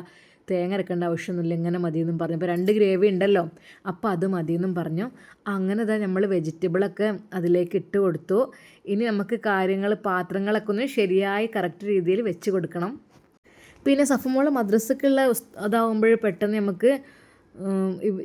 തേങ്ങ അരക്കേണ്ട ആവശ്യമൊന്നുമില്ല. ഇങ്ങനെ മതിയെന്നും പറഞ്ഞു. അപ്പോൾ രണ്ട് ഗ്രേവി ഉണ്ടല്ലോ. അപ്പോൾ അത് മതിയെന്നും പറഞ്ഞു. അങ്ങനെ തന്നെ നമ്മൾ വെജിറ്റബിളൊക്കെ അതിലേക്ക് ഇട്ട് കൊടുത്തു. ഇനി നമുക്ക് കാര്യങ്ങൾ പാത്രങ്ങളൊക്കെ ഒന്ന് ശരിയായി കറക്റ്റ് രീതിയിൽ വെച്ച് കൊടുക്കണം. പിന്നെ സഫമോൾ മദ്രസക്കുള്ള അതാവുമ്പോൾ പെട്ടെന്ന് നമുക്ക്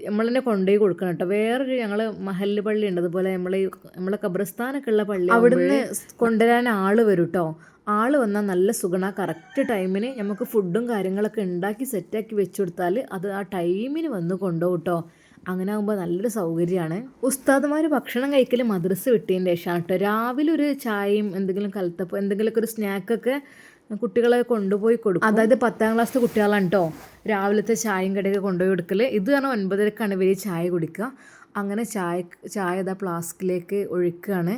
നമ്മൾ തന്നെ കൊണ്ടുപോയി കൊടുക്കണം കേട്ടോ. വേറൊരു ഞങ്ങൾ മഹല്ല് പള്ളി ഉണ്ട്. അതുപോലെ നമ്മൾ നമ്മളെ ഖബർസ്ഥാനൊക്കെ ഉള്ള പള്ളി അവിടുന്ന് കൊണ്ടുവരാൻ ആൾ വരും കേട്ടോ ആൾ വന്നാൽ നല്ല സുഖണ കറക്റ്റ് ടൈമിന് നമുക്ക് ഫുഡും കാര്യങ്ങളൊക്കെ ഉണ്ടാക്കി സെറ്റാക്കി വെച്ചു കൊടുത്താൽ അത് ആ ടൈമിന് വന്ന് കൊണ്ടുപോകും കേട്ടോ അങ്ങനെ ആകുമ്പോൾ നല്ലൊരു സൗകര്യമാണ് ഉസ്താദുമാർ ഭക്ഷണം കഴിക്കൽ മദ്രസ വിട്ടതിന്റെ ശേഷമാണ് കേട്ടോ രാവിലെ ഒരു ചായയും എന്തെങ്കിലും കലത്തപ്പോൾ എന്തെങ്കിലുമൊക്കെ ഒരു സ്നാക്കൊക്കെ കുട്ടികളെ കൊണ്ടുപോയി കൊടുക്കും. അതായത് പത്താം ക്ലാസ്സിലെ കുട്ടികളാണ് കേട്ടോ രാവിലത്തെ ചായയും കടയൊക്കെ കൊണ്ടുപോയി കൊടുക്കൽ ഇത് കാരണം ഒൻപതരക്കാണ് ഇവർ ചായ കുടിക്കുക അങ്ങനെ ചായ ചായ ഇതാ ഫ്ലാസ്കിലേക്ക് ഒഴിക്കുകയാണ്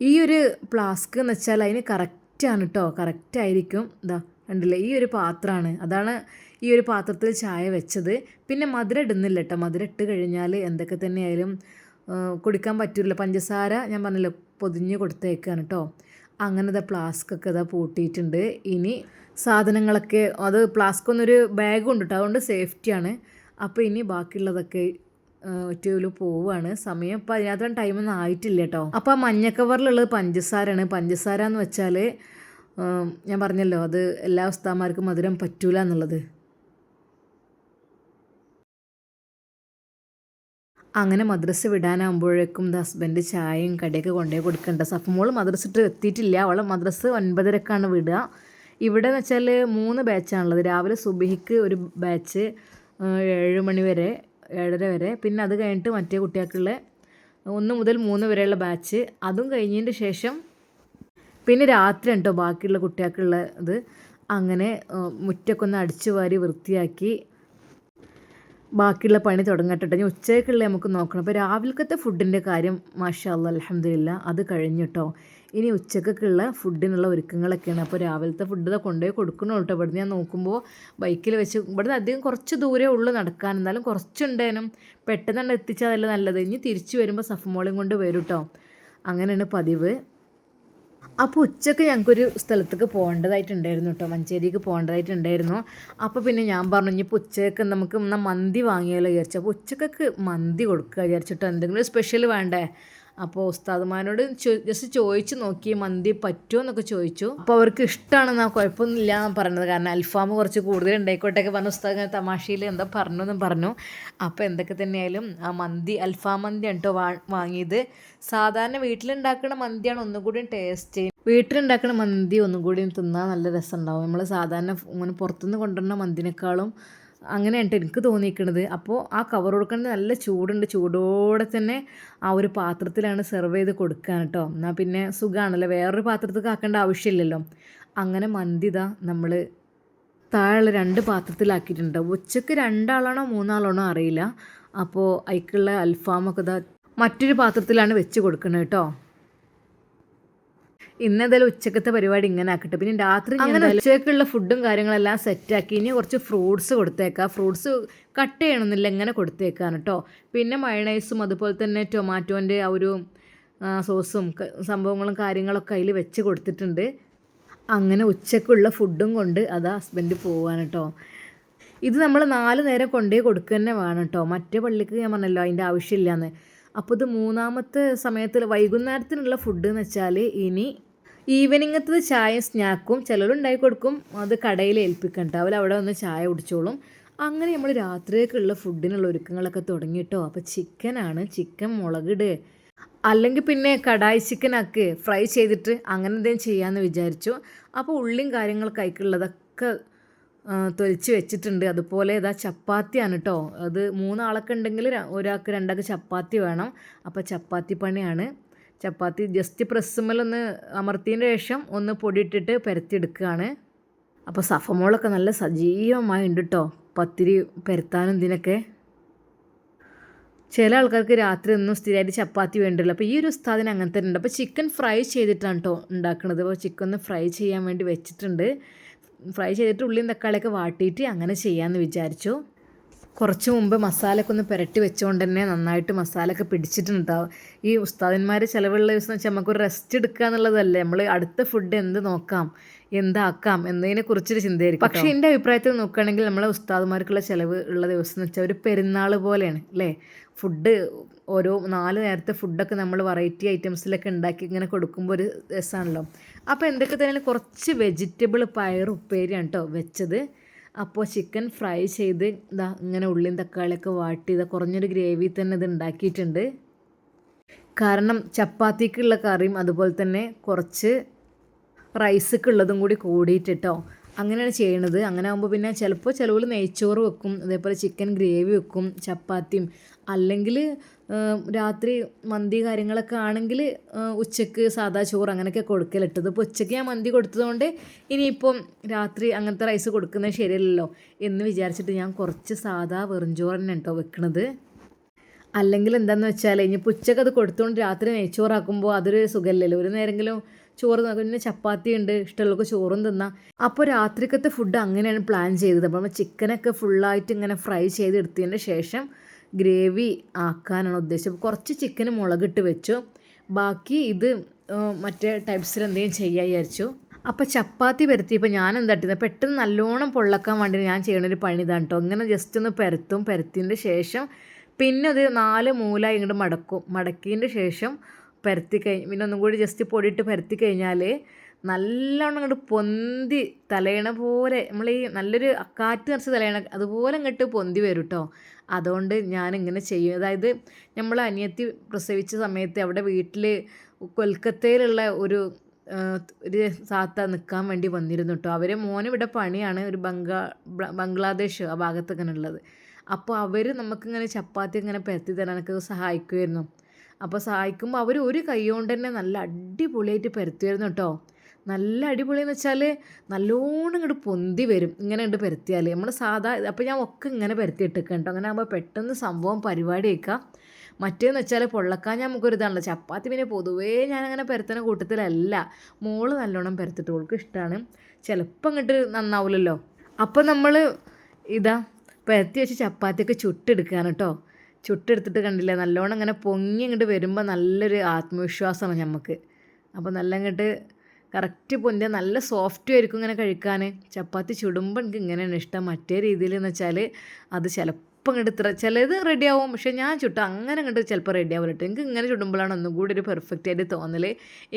ഈ ഒരു ഫ്ലാസ്ക് എന്ന് വെച്ചാൽ അതിന് കറക്റ്റാണ് കേട്ടോ കറക്റ്റായിരിക്കും ഇതാ കണ്ടില്ലേ? ഈ ഒരു പാത്രമാണ്. അതാണ് ഈ ഒരു പാത്രത്തിൽ ചായ വെച്ചത്. പിന്നെ മധുരം ഇടുന്നില്ല കേട്ടോ മധുരം ഇട്ട് കഴിഞ്ഞാൽ എന്തൊക്കെ തന്നെയായാലും കുടിക്കാൻ പറ്റില്ല പഞ്ചസാര ഞാൻ പറഞ്ഞല്ലോ പൊതിഞ്ഞ് കൊടുത്തേക്കാണ് കേട്ടോ അങ്ങനത്തെ ഫ്ലാസ്ക് ഒക്കെ ഇതാ പൂട്ടിയിട്ടുണ്ട്. ഇനി സാധനങ്ങളൊക്കെ അത് ഫ്ലാസ്ക് ഒന്നൊരു ബാഗ് ഉണ്ട് കേട്ടോ അതുകൊണ്ട് സേഫ്റ്റിയാണ് അപ്പോൾ ഇനി ബാക്കിയുള്ളതൊക്കെ ഒറ്റയിൽ പോവുകയാണ് സമയം ഇപ്പോൾ അതിനകത്ത് ടൈമൊന്നും ആയിട്ടില്ല കേട്ടോ അപ്പോൾ ആ മഞ്ഞ കവറിലുള്ളത് പഞ്ചസാരയാണ്. പഞ്ചസാര എന്ന് വെച്ചാൽ ഞാൻ പറഞ്ഞല്ലോ അത് എല്ലാ ഉസ്താമാർക്കും മധുരം പറ്റൂല എന്നുള്ളത്. അങ്ങനെ മദ്രസ വിടാനാകുമ്പോഴേക്കും ഹസ്ബൻഡ് ചായയും കടയൊക്കെ കൊണ്ടുപോയി കൊടുക്കേണ്ട. സഫമോൾ മദ്രസ ഇട്ട് എത്തിയിട്ടില്ല. അവളെ മദ്രസ് ഒൻപതരക്കാണ് വിടുക. ഇവിടെ എന്ന് വെച്ചാൽ മൂന്ന് ബാച്ചാണുള്ളത് രാവിലെ സുബിഹിക്ക് ഒരു ബാച്ച് ഏഴ് മണി വരെ ഏഴര വരെ. പിന്നെ അത് കഴിഞ്ഞിട്ട് മറ്റേ കുട്ടികൾക്കുള്ള ഒന്ന് മുതൽ മൂന്ന് വരെയുള്ള ബാച്ച്. അതും കഴിഞ്ഞതിന്റെ ശേഷം പിന്നെ രാത്രി കേട്ടോ ബാക്കിയുള്ള കുട്ടികൾക്കുള്ള ഇത്. അങ്ങനെ മുറ്റൊക്കെ ഒന്ന് അടിച്ചു വാരി വൃത്തിയാക്കി ബാക്കിയുള്ള പണി തുടങ്ങട്ടെ ഉച്ചയ്ക്കുള്ള നമുക്ക് നോക്കണം. അപ്പോൾ രാവിലത്തെ ഫുഡിന്റെ കാര്യം മാഷാ അല്ല അലഹമില്ല അത് കഴിഞ്ഞിട്ടോ ഇനി ഉച്ചക്കൊക്കെയുള്ള ഫുഡിനുള്ള ഒരുക്കങ്ങളൊക്കെയാണ്. അപ്പോൾ രാവിലത്തെ ഫുഡ് കൊണ്ടുപോയി കൊടുക്കണം കേട്ടോ. ഇവിടുന്ന് ഞാൻ നോക്കുമ്പോൾ ബൈക്കിൽ വെച്ച് ഇവിടുന്ന് അധികം കുറച്ച് ദൂരേ ഉള്ളൂ നടക്കാൻ. എന്നാലും കുറച്ചുണ്ടേനും പെട്ടെന്ന് തന്നെ എത്തിച്ചാൽ നല്ലത്. ഇനി തിരിച്ചു വരുമ്പോൾ സഫമോളും കൊണ്ട് വരും കേട്ടോ. അങ്ങനെയാണ് പതിവ്. അപ്പോൾ ഉച്ചയ്ക്ക് ഞങ്ങൾക്കൊരു സ്ഥലത്തേക്ക് പോകേണ്ടതായിട്ടുണ്ടായിരുന്നു കേട്ടോ. മഞ്ചേരിക്ക് പോകേണ്ടതായിട്ടുണ്ടായിരുന്നു. അപ്പോൾ പിന്നെ ഞാൻ പറഞ്ഞു ഇനിയിപ്പോൾ ഉച്ചയ്ക്ക് നമുക്ക് എന്നാൽ മന്തി വാങ്ങിയാലോ? വിചാരിച്ചു. അപ്പോൾ ഉച്ചക്കൊക്കെ മന്തി കൊടുക്കുക വിചാരിച്ചിട്ടോ. എന്തെങ്കിലും സ്പെഷ്യൽ വേണ്ടേ? അപ്പോൾ ഉസ്താദുമാരോട് ജസ്റ്റ് ചോദിച്ചു നോക്കി മന്തി പറ്റുമോ എന്നൊക്കെ ചോദിച്ചു. അപ്പോൾ അവർക്ക് ഇഷ്ടമാണെന്നാ കുഴപ്പമൊന്നുമില്ല എന്ന് പറഞ്ഞത്. കാരണം അൽഫാം കുറച്ച് കൂടുതൽ ഉണ്ടായിക്കോട്ടെ പറഞ്ഞു ഉസ്താദ് ഇങ്ങനെ തമാശയിൽ എന്താ പറഞ്ഞു എന്നും പറഞ്ഞു. അപ്പോൾ എന്തൊക്കെ തന്നെയായാലും ആ മന്തി അൽഫാം മന്തി കേട്ടോ വാങ്ങിയത്. സാധാരണ വീട്ടിലുണ്ടാക്കുന്ന മന്തിയാണ് ഒന്നുകൂടി ടേസ്റ്റ്. വീട്ടിലുണ്ടാക്കുന്ന മന്തി ഒന്നും കൂടി തിന്നാൽ നല്ല രസമുണ്ടാവും. നമ്മൾ സാധാരണ ഇങ്ങനെ പുറത്തുനിന്ന് കൊണ്ടുവരുന്ന മന്തിനേക്കാളും അങ്ങനെയാണ് എനിക്ക് തോന്നിയിരിക്കുന്നത് അപ്പോൾ ആ കവർ കൊടുക്കുന്നത് നല്ല ചൂടുണ്ട്. ചൂടോടെ തന്നെ ആ ഒരു പാത്രത്തിലാണ് സെർവ് ചെയ്ത് കൊടുക്കാൻ കേട്ടോ എന്നാൽ പിന്നെ സുഖമാണല്ലോ വേറൊരു പാത്രത്തിൽ ആക്കേണ്ട ആവശ്യമില്ലല്ലോ. അങ്ങനെ മന്തി ഇതാ നമ്മൾ താഴെയുള്ള രണ്ട് പാത്രത്തിലാക്കിയിട്ടുണ്ട്. ഉച്ചയ്ക്ക് രണ്ടാളാണോ മൂന്നാളാണോ അറിയില്ല. അപ്പോൾ അതിക്കുള്ള അൽഫാമൊക്കെ മറ്റൊരു പാത്രത്തിലാണ് വെച്ച് കൊടുക്കുന്നത് കേട്ടോ ഇന്നേതായാലും ഉച്ചക്കത്തെ പരിപാടി ഇങ്ങനെ ആക്കട്ടെ. പിന്നെ രാത്രി അങ്ങനെ ഉച്ചക്കുള്ള ഫുഡും കാര്യങ്ങളെല്ലാം സെറ്റാക്കി ഇനി കുറച്ച് ഫ്രൂട്ട്സ് കൊടുത്തേക്കാം. ഫ്രൂട്ട്സ് കട്ട് ചെയ്യണമെന്നില്ല ഇങ്ങനെ കൊടുത്തേക്കാണ് കേട്ടോ പിന്നെ മയണൈസും അതുപോലെ തന്നെ ടൊമാറ്റോന്റെ ആ ഒരു സോസും സംഭവങ്ങളും കാര്യങ്ങളൊക്കെ അതിൽ വെച്ച് കൊടുത്തിട്ടുണ്ട്. അങ്ങനെ ഉച്ചക്കുള്ള ഫുഡും കൊണ്ട് അതാ ഹസ്ബൻഡ് പോവാണ് കേട്ടോ ഇത് നമ്മൾ നാല് നേരം കൊണ്ടേ കൊടുക്കുക തന്നെ വേണം കേട്ടോ മറ്റേ പള്ളിക്ക് ഞാൻ പറഞ്ഞല്ലോ അതിന്റെ ആവശ്യമില്ലാന്ന്. അപ്പോൾ ഇത് മൂന്നാമത്തെ സമയത്തിൽ വൈകുന്നേരത്തിനുള്ള ഫുഡ് എന്ന് വെച്ചാൽ ഇനി ഈവനിങ്ങത്തത് ചായയും സ്നാക്കും ചിലർ ഉണ്ടാക്കി കൊടുക്കും. അത് കടയിൽ ഏൽപ്പിക്കണ്ട അവർ അവിടെ വന്ന് ചായ കുടിച്ചോളും. അങ്ങനെ നമ്മൾ രാത്രിയൊക്കെയുള്ള ഫുഡിനുള്ള ഒരുക്കങ്ങളൊക്കെ തുടങ്ങിയിട്ടോ അപ്പോൾ ചിക്കനാണ്. ചിക്കൻ മുളകിട്. അല്ലെങ്കിൽ പിന്നെ കടായി ചിക്കനൊക്കെ ഫ്രൈ ചെയ്തിട്ട് അങ്ങനെ എന്തെങ്കിലും ചെയ്യാമെന്ന് വിചാരിച്ചു. അപ്പോൾ ഉള്ളിയും കാര്യങ്ങളൊക്കെ ആയിക്കുള്ളതൊക്കെ തൊലിച്ച് വെച്ചിട്ടുണ്ട്. അതുപോലെ ഇതാ ചപ്പാത്തിയാണ് കേട്ടോ അത് മൂന്നാളൊക്കെ ഉണ്ടെങ്കിൽ ഒരാൾക്ക് രണ്ടാൾക്ക് ചപ്പാത്തി വേണം. അപ്പോൾ ചപ്പാത്തി പണിയാണ്. ചപ്പാത്തി ജസ്റ്റ് പ്രസ്സുമ്മലൊന്ന് അമർത്തിയതിന് ശേഷം ഒന്ന് പൊടിയിട്ടിട്ട് പരത്തിയെടുക്കുകയാണ്. അപ്പോൾ സഫമോളൊക്കെ നല്ല സജീവമായി ഉണ്ട് കേട്ടോ പത്തിരി പരത്താനും ഇതിനൊക്കെ. ചില ആൾക്കാർക്ക് രാത്രി ഒന്നും സ്ഥിരമായിട്ട് ചപ്പാത്തി വേണ്ടല്ലോ. അപ്പോൾ ഈ ഒരു ഉസ്താദിന് അങ്ങനെ തന്നെ ഉണ്ട്. അപ്പോൾ ചിക്കൻ ഫ്രൈ ചെയ്തിട്ടാണ് കേട്ടോ ഉണ്ടാക്കുന്നത് അപ്പോൾ ചിക്കൻ ഒന്ന് ഫ്രൈ ചെയ്യാൻ വേണ്ടി വെച്ചിട്ടുണ്ട്. ഫ്രൈ ചെയ്തിട്ട് ഉള്ളിയും തക്കാളിയൊക്കെ വാട്ടിയിട്ട് അങ്ങനെ ചെയ്യാമെന്ന് വിചാരിച്ചു. കുറച്ച് മുമ്പ് മസാലയൊക്കെ ഒന്ന് പുരട്ടി വെച്ചുകൊണ്ട് തന്നെ നന്നായിട്ട് മസാലയൊക്കെ പിടിച്ചിട്ടുണ്ടാവും ഈ ഉസ്താദന്മാർ ചിലവുള്ള ദിവസം വെച്ചാൽ നമുക്കൊരു റെസ്റ്റ് എടുക്കുക എന്നുള്ളതല്ലേ. നമ്മൾ അടുത്ത ഫുഡ് എന്ത് നോക്കാം എന്താക്കാം എന്നതിനെ കുറിച്ചൊരു ചിന്തയായിരിക്കും പക്ഷേ എന്റെ അഭിപ്രായത്തിൽ നോക്കുകയാണെങ്കിൽ നമ്മളെ ഉസ്താദന്മാർക്കുള്ള ചിലവ് ഉള്ള ദിവസം എന്ന് വെച്ചാൽ ഒരു പെരുന്നാൾ പോലെയാണ് അല്ലേ? ഫുഡ് ഓരോ നാല് നേരത്തെ ഫുഡൊക്കെ നമ്മൾ വെറൈറ്റി ഐറ്റംസിലൊക്കെ ഉണ്ടാക്കി ഇങ്ങനെ കൊടുക്കുമ്പോൾ ഒരു രസമാണല്ലോ അപ്പോൾ എന്തൊക്കെ തന്നെ കുറച്ച് വെജിറ്റബിൾ പയർ ഉപ്പേരിയാണ് കേട്ടോ വെച്ചത്. അപ്പോൾ ചിക്കൻ ഫ്രൈ ചെയ്ത് ഇതാ ഇങ്ങനെ ഉള്ളിയും തക്കാളിയൊക്കെ വാട്ടി ഇതാ കുറഞ്ഞൊരു ഗ്രേവി തന്നെ ഇത് ഉണ്ടാക്കിയിട്ടുണ്ട് കാരണം ചപ്പാത്തിക്കുള്ള കറിയും അതുപോലെ തന്നെ കുറച്ച് റൈസൊക്കെ കൂടി കൂടിയിട്ടിട്ടോ. അങ്ങനെയാണ് ചെയ്യണത്. അങ്ങനെ ആകുമ്പോൾ പിന്നെ ചിലപ്പോൾ ചിലവിൽ നെയ്ച്ചോറ് വെക്കും അതേപോലെ ചിക്കൻ ഗ്രേവി വെക്കും ചപ്പാത്തിയും അല്ലെങ്കിൽ രാത്രി മന്തി കാര്യങ്ങളൊക്കെ ആണെങ്കിൽ ഉച്ചയ്ക്ക് സാധാ ചോറ് അങ്ങനെയൊക്കെ കൊടുക്കലിട്ടത് ഇപ്പോൾ ഉച്ചയ്ക്ക് ഞാൻ മന്തി കൊടുത്തതുകൊണ്ട് ഇനിയിപ്പം രാത്രി അങ്ങനത്തെ റൈസ് കൊടുക്കുന്നത് ശരിയല്ലല്ലോ എന്ന് വിചാരിച്ചിട്ട് ഞാൻ കുറച്ച് സാധാ വെറുംചോറ് തന്നെ കേട്ടോ വെക്കണത്. അല്ലെങ്കിൽ എന്താണെന്ന് വെച്ചാൽ ഇനി ഉച്ചയ്ക്ക് അത് കൊടുത്തുകൊണ്ട് രാത്രി നെയ്ച്ചോറാക്കുമ്പോൾ അതൊരു സുഖമല്ലല്ലോ ഒരു നേരെങ്കിലും ചോറ് പിന്നെ ചപ്പാത്തി ഉണ്ട് ഇഷ്ടമുള്ളവർക്ക് ചോറും തിന്നാം. അപ്പോൾ രാത്രിക്കത്തെ ഫുഡ് അങ്ങനെയാണ് പ്ലാൻ ചെയ്തത്. അപ്പോൾ നമ്മൾ ചിക്കനൊക്കെ ഫുള്ളായിട്ട് ഇങ്ങനെ ഫ്രൈ ചെയ്തെടുത്തതിന്റെ ശേഷം ഗ്രേവി ആക്കാനാണ് ഉദ്ദേശിച്ചത്. കുറച്ച് ചിക്കന് മുളകിട്ട് വെച്ചു. ബാക്കി ഇത് മറ്റേ ടൈപ്സിൽ എന്തെങ്കിലും ചെയ്യാൻ വിചാരിച്ചു. അപ്പോൾ ചപ്പാത്തി പരത്തിയപ്പോൾ ഞാൻ എന്താ പെട്ടെന്ന് നല്ലോണം പൊള്ളക്കാൻ വേണ്ടി ഞാൻ ചെയ്യണൊരു പണി ഇതാണ് കേട്ടോ ഇങ്ങനെ ജസ്റ്റ് ഒന്ന് പരത്തും. പരത്തിന്റെ ശേഷം പിന്നെ അത് നാല് മൂല ഇങ്ങോട്ട് മടക്കും. മടക്കിയതിന്റെ ശേഷം പരത്തി കഴിഞ്ഞ് പിന്നെ ഒന്നും കൂടി ജസ്റ്റ് പൊടിയിട്ട് പരത്തി കഴിഞ്ഞാൽ നല്ലോണം അങ്ങോട്ട് പൊന്തി തലയണ പോലെ നമ്മൾ ഈ നല്ലൊരു കാറ്റ് നിറച്ച് തലയണ അതുപോലെ അങ്ങോട്ട് പൊന്തി വരും കേട്ടോ അതുകൊണ്ട് ഞാൻ ഇങ്ങനെ ചെയ്യും. അതായത് നമ്മൾ അനിയത്തി പ്രസവിച്ച സമയത്ത് അവിടെ വീട്ടിൽ കൊൽക്കത്തയിലുള്ള ഒരു ഒരു സാത്ത നിൽക്കാൻ വേണ്ടി വന്നിരുന്നു കേട്ടോ അവരെ മോനെ ഇവിടെ പണിയാണ് ഒരു ബംഗാ ബംഗ്ലാദേശ് ആ ഭാഗത്തൊക്കെ ഉള്ളത്. അപ്പോൾ അവർ നമുക്കിങ്ങനെ ചപ്പാത്തി ഇങ്ങനെ പരത്തി തരാനൊക്കെ സഹായിക്കുമായിരുന്നു അപ്പോൾ സഹായിക്കുമ്പോൾ അവർ ഒരു കൈ കൊണ്ട് തന്നെ നല്ല അടിപൊളിയായിട്ട് പരത്തുമായിരുന്നു കേട്ടോ നല്ല അടിപൊളി എന്ന് വെച്ചാൽ നല്ലോണം ഇങ്ങോട്ട് പൊന്തി വരും. ഇങ്ങനെ ഉണ്ട് പരത്തിയാൽ നമ്മൾ സാധാ അപ്പോൾ ഞാൻ ഒക്കെ ഇങ്ങനെ പരത്തി ഇട്ടേക്കാം കേട്ടോ അങ്ങനെ ആകുമ്പോൾ പെട്ടെന്ന് സംഭവം പരിപാടി വയ്ക്കാം മറ്റേന്ന് വെച്ചാൽ പൊള്ളക്കാൻ നമുക്കൊരു ഇതാണല്ലോ. ചപ്പാത്തി പിന്നെ പൊതുവേ ഞാനങ്ങനെ പരത്തുന്ന കൂട്ടത്തിലല്ല. മോൾ നല്ലോണം പരത്തിട്ട് ഓൾക്ക് ഇഷ്ടമാണ് ചിലപ്പോൾ ഇങ്ങോട്ട് നന്നാവില്ലല്ലോ അപ്പോൾ നമ്മൾ ഇതാ പരത്തി വെച്ച് ചപ്പാത്തിയൊക്കെ ചുട്ടെടുക്കുകയാണ് കേട്ടോ ചുട്ടെടുത്തിട്ട് കണ്ടില്ല? നല്ലോണം ഇങ്ങനെ പൊങ്ങി ഇങ്ങോട്ട് വരുമ്പോൾ നല്ലൊരു ആത്മവിശ്വാസമാണ് നമുക്ക് അപ്പോൾ നല്ല ഇങ്ങോട്ട് കറക്റ്റ് പൊന്തിയ നല്ല സോഫ്റ്റ് ആയിരിക്കും ഇങ്ങനെ കഴിക്കാൻ. ചപ്പാത്തി ചുടുമ്പോൾ എനിക്ക് ഇങ്ങനെയാണ് ഇഷ്ടം. മറ്റേ രീതിയിൽ എന്ന് വെച്ചാൽ അത് ചിലപ്പോൾ ഇങ്ങോട്ട് ഇത്ര ചിലത് റെഡി ആവും. പക്ഷേ ഞാൻ ചുട്ട അങ്ങനെ ഇങ്ങോട്ട് ചിലപ്പോൾ റെഡി ആവില്ല കേട്ടോ എനിക്ക് ഇങ്ങനെ ചുടുമ്പോഴാണ് ഒന്നും കൂടി ഒരു പെർഫെക്റ്റ് ആയിട്ട് തോന്നൽ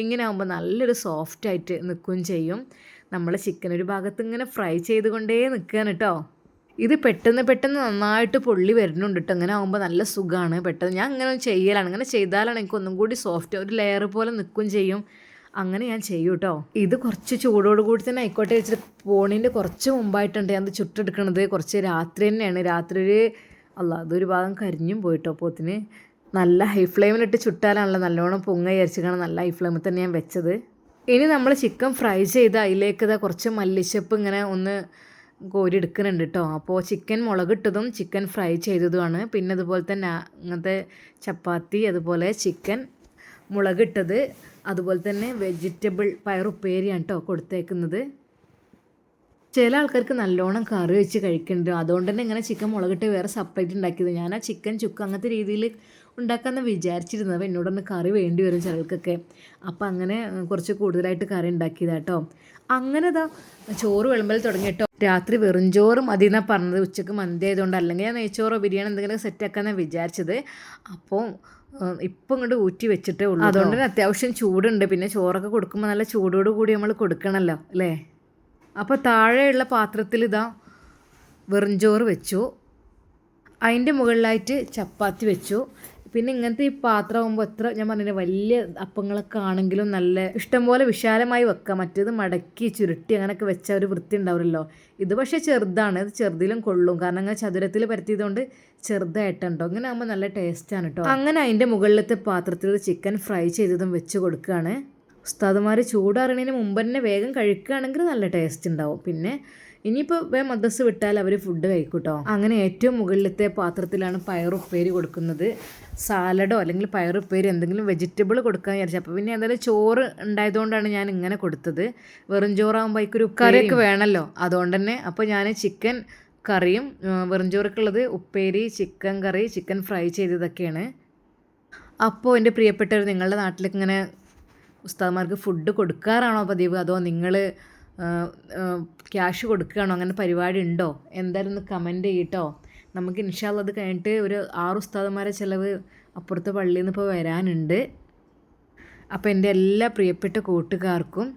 ഇങ്ങനെ ആകുമ്പോൾ നല്ലൊരു സോഫ്റ്റ് ആയിട്ട് നിൽക്കുകയും ചെയ്യും. നമ്മൾ ചിക്കൻ ഒരു ഭാഗത്ത് ഇങ്ങനെ ഫ്രൈ ചെയ്തുകൊണ്ടേ നിൽക്കുകയാണ് കേട്ടോ ഇത് പെട്ടെന്ന് പെട്ടെന്ന് നന്നായിട്ട് പൊള്ളി വരുന്നുണ്ട് കേട്ടോ അങ്ങനെ ആകുമ്പോൾ നല്ല സുഖമാണ് പെട്ടെന്ന് ഞാൻ അങ്ങനെ ചെയ്യലാണ്. അങ്ങനെ ചെയ്താലാണ് എനിക്ക് ഒന്നും കൂടി സോഫ്റ്റ് ഒരു ലെയർ പോലെ നിൽക്കുകയും ചെയ്യും. അങ്ങനെ ഞാൻ ചെയ്യും കേട്ടോ ഇത് കുറച്ച് ചൂടോട് കൂടി തന്നെ ആയിക്കോട്ടെ വെച്ചിട്ട് പോണിന്റെ കുറച്ച് മുമ്പായിട്ടുണ്ട്. ഞാൻ ചുട്ടെടുക്കണത് കുറച്ച് രാത്രി തന്നെയാണ്. രാത്രി ഒരു അല്ല അതൊരു ഭാഗം കരിഞ്ഞും പോയിട്ടോ പോത്തിന്. നല്ല ഹൈ ഫ്ലെയിമിലിട്ട് ചുട്ടാലാണല്ലോ നല്ലോണം പൊങ്ങ വിചാരിച്ചിട്ടാണ് നല്ല ഹൈ ഫ്ലെയിമിൽ തന്നെ ഞാൻ വെച്ചത്. ഇനി നമ്മൾ ചിക്കൻ ഫ്രൈ ചെയ്ത് അതിലേക്ക് ഇതാ കുറച്ച് മല്ലിച്ചപ്പ് ഇങ്ങനെ ഒന്ന് കോരി എടുക്കുന്നുണ്ട് കേട്ടോ അപ്പോൾ ചിക്കൻ മുളകിട്ടതും ചിക്കൻ ഫ്രൈ ചെയ്തതുമാണ്. പിന്നെ അതുപോലെ തന്നെ അങ്ങനത്തെ ചപ്പാത്തി അതുപോലെ ചിക്കൻ മുളകിട്ടത് അതുപോലെ തന്നെ വെജിറ്റബിൾ പയറുപ്പേരിയാണ് കേട്ടോ കൊടുത്തേക്കുന്നത്. ചില ആൾക്കാർക്ക് നല്ലോണം കറി വെച്ച് കഴിക്കുന്നുണ്ട് അതുകൊണ്ട് തന്നെ ഇങ്ങനെ ചിക്കൻ മുളകിട്ട് വേറെ സെപ്പറേറ്റ് ഉണ്ടാക്കിയത്. ഞാൻ ആ ചിക്കൻ ചുക്ക് അങ്ങനത്തെ രീതിയിൽ ഉണ്ടാക്കാമെന്ന് വിചാരിച്ചിരുന്നത്. അപ്പോൾ എന്നോടൊന്ന് കറി വേണ്ടി വരും ചിലർക്കൊക്കെ. അപ്പോൾ അങ്ങനെ കുറച്ച് കൂടുതലായിട്ട് കറി ഉണ്ടാക്കിയതാട്ടോ അങ്ങനെ ഇതാ ചോറ് വിളമ്പൽ തുടങ്ങിയിട്ടോ രാത്രി വെറും ചോറ് മതി എന്നാണ് പറഞ്ഞത്. ഉച്ചയ്ക്ക് മന്തി ആയതുകൊണ്ട് അല്ലെങ്കിൽ ഞാൻ നെയ്ച്ചോറോ ബിരിയാണി എന്തെങ്കിലും സെറ്റാക്കാന്നാണ് വിചാരിച്ചത്. അപ്പോൾ ഇപ്പം ഇങ്ങോട്ട് ഊറ്റി വെച്ചിട്ടേ ഉള്ളൂ. അതുകൊണ്ട് തന്നെ അത്യാവശ്യം ചൂടുണ്ട്. പിന്നെ ചോറൊക്കെ കൊടുക്കുമ്പോൾ നല്ല ചൂടോട് കൂടി നമ്മൾ കൊടുക്കണമല്ലോ അല്ലേ? അപ്പോൾ താഴെയുള്ള പാത്രത്തിൽ ഇതാ വെറും ചോറ് വെച്ചു. അതിന്റെ മുകളിലായിട്ട് ചപ്പാത്തി വെച്ചു. പിന്നെ ഇങ്ങനത്തെ ഈ പാത്രമാകുമ്പോൾ എത്ര ഞാൻ പറഞ്ഞില്ല വലിയ അപ്പങ്ങളൊക്കെ ആണെങ്കിലും നല്ല ഇഷ്ടംപോലെ വിശാലമായി വെക്കാം. മറ്റേത് മടക്കി ചുരുട്ടി അങ്ങനെയൊക്കെ വെച്ച ഒരു വൃത്തി ഉണ്ടാവില്ലല്ലോ. ഇത് പക്ഷേ ചെറുതാണ് ഇത് ചെറുതിലും കൊള്ളും. കാരണം അങ്ങനെ ചതുരത്തിൽ പരത്തിയതുകൊണ്ട് ചെറുതായിട്ടുണ്ടോ. ഇങ്ങനെ ആകുമ്പോൾ നല്ല ടേസ്റ്റാണ് കേട്ടോ അങ്ങനെ അതിന്റെ മുകളിലത്തെ പാത്രത്തിൽ ചിക്കൻ ഫ്രൈ ചെയ്തതും വെച്ച് കൊടുക്കുകയാണ് ഉസ്താദുമാർ ചൂടാറുന്നതിന് മുമ്പ് തന്നെ വേഗം കഴിക്കുകയാണെങ്കിൽ നല്ല ടേസ്റ്റ് ഉണ്ടാവും. പിന്നെ ഇനിയിപ്പോൾ വേ മദ്രസ് വിട്ടാൽ അവർ ഫുഡ് കഴിക്കൂട്ടോ അങ്ങനെ ഏറ്റവും മുകളിലത്തെ പാത്രത്തിലാണ് പയറുപ്പേരി കൊടുക്കുന്നത്. സാലഡോ അല്ലെങ്കിൽ പയറുപ്പേരി എന്തെങ്കിലും വെജിറ്റബിൾ കൊടുക്കാൻ വിചാരിച്ചു. അപ്പോൾ പിന്നെ എന്തായാലും ചോറ് ഉണ്ടായതുകൊണ്ടാണ് ഞാൻ ഇങ്ങനെ കൊടുത്തത്. വെറും ചോറാകുമ്പോൾ അതിക്കൊരു കറിയൊക്കെ വേണമല്ലോ അതുകൊണ്ട് തന്നെ അപ്പോൾ ഞാൻ ചിക്കൻ കറിയും വെറും ചോറൊക്കെ ഉപ്പേരി ചിക്കൻ കറി ചിക്കൻ ഫ്രൈ ചെയ്തതൊക്കെയാണ്. അപ്പോൾ എന്റെ പ്രിയപ്പെട്ടവർ നിങ്ങളുടെ നാട്ടിലേക്ക് ഇങ്ങനെ ഉസ്താദ്മാർക്ക് ഫുഡ് കൊടുക്കാറാണോ പതിവ്? അതോ നിങ്ങൾ ക്യാഷ് കൊടുക്കുകയാണോ? അങ്ങനെ പരിപാടി ഉണ്ടോ? എന്തായാലും ഒന്ന് കമന്റ് ചെയ്യട്ടോ. നമുക്ക് ഇൻഷാല്ല അത് കഴിഞ്ഞിട്ട് ഒരു ആറ് ഉസ്താദന്മാരെ ചിലവ് അപ്പുറത്തെ പള്ളിയിൽ നിന്ന് ഇപ്പോൾ വരാനുണ്ട്. അപ്പോൾ എന്റെ എല്ലാ പ്രിയപ്പെട്ട കൂട്ടുകാർക്കും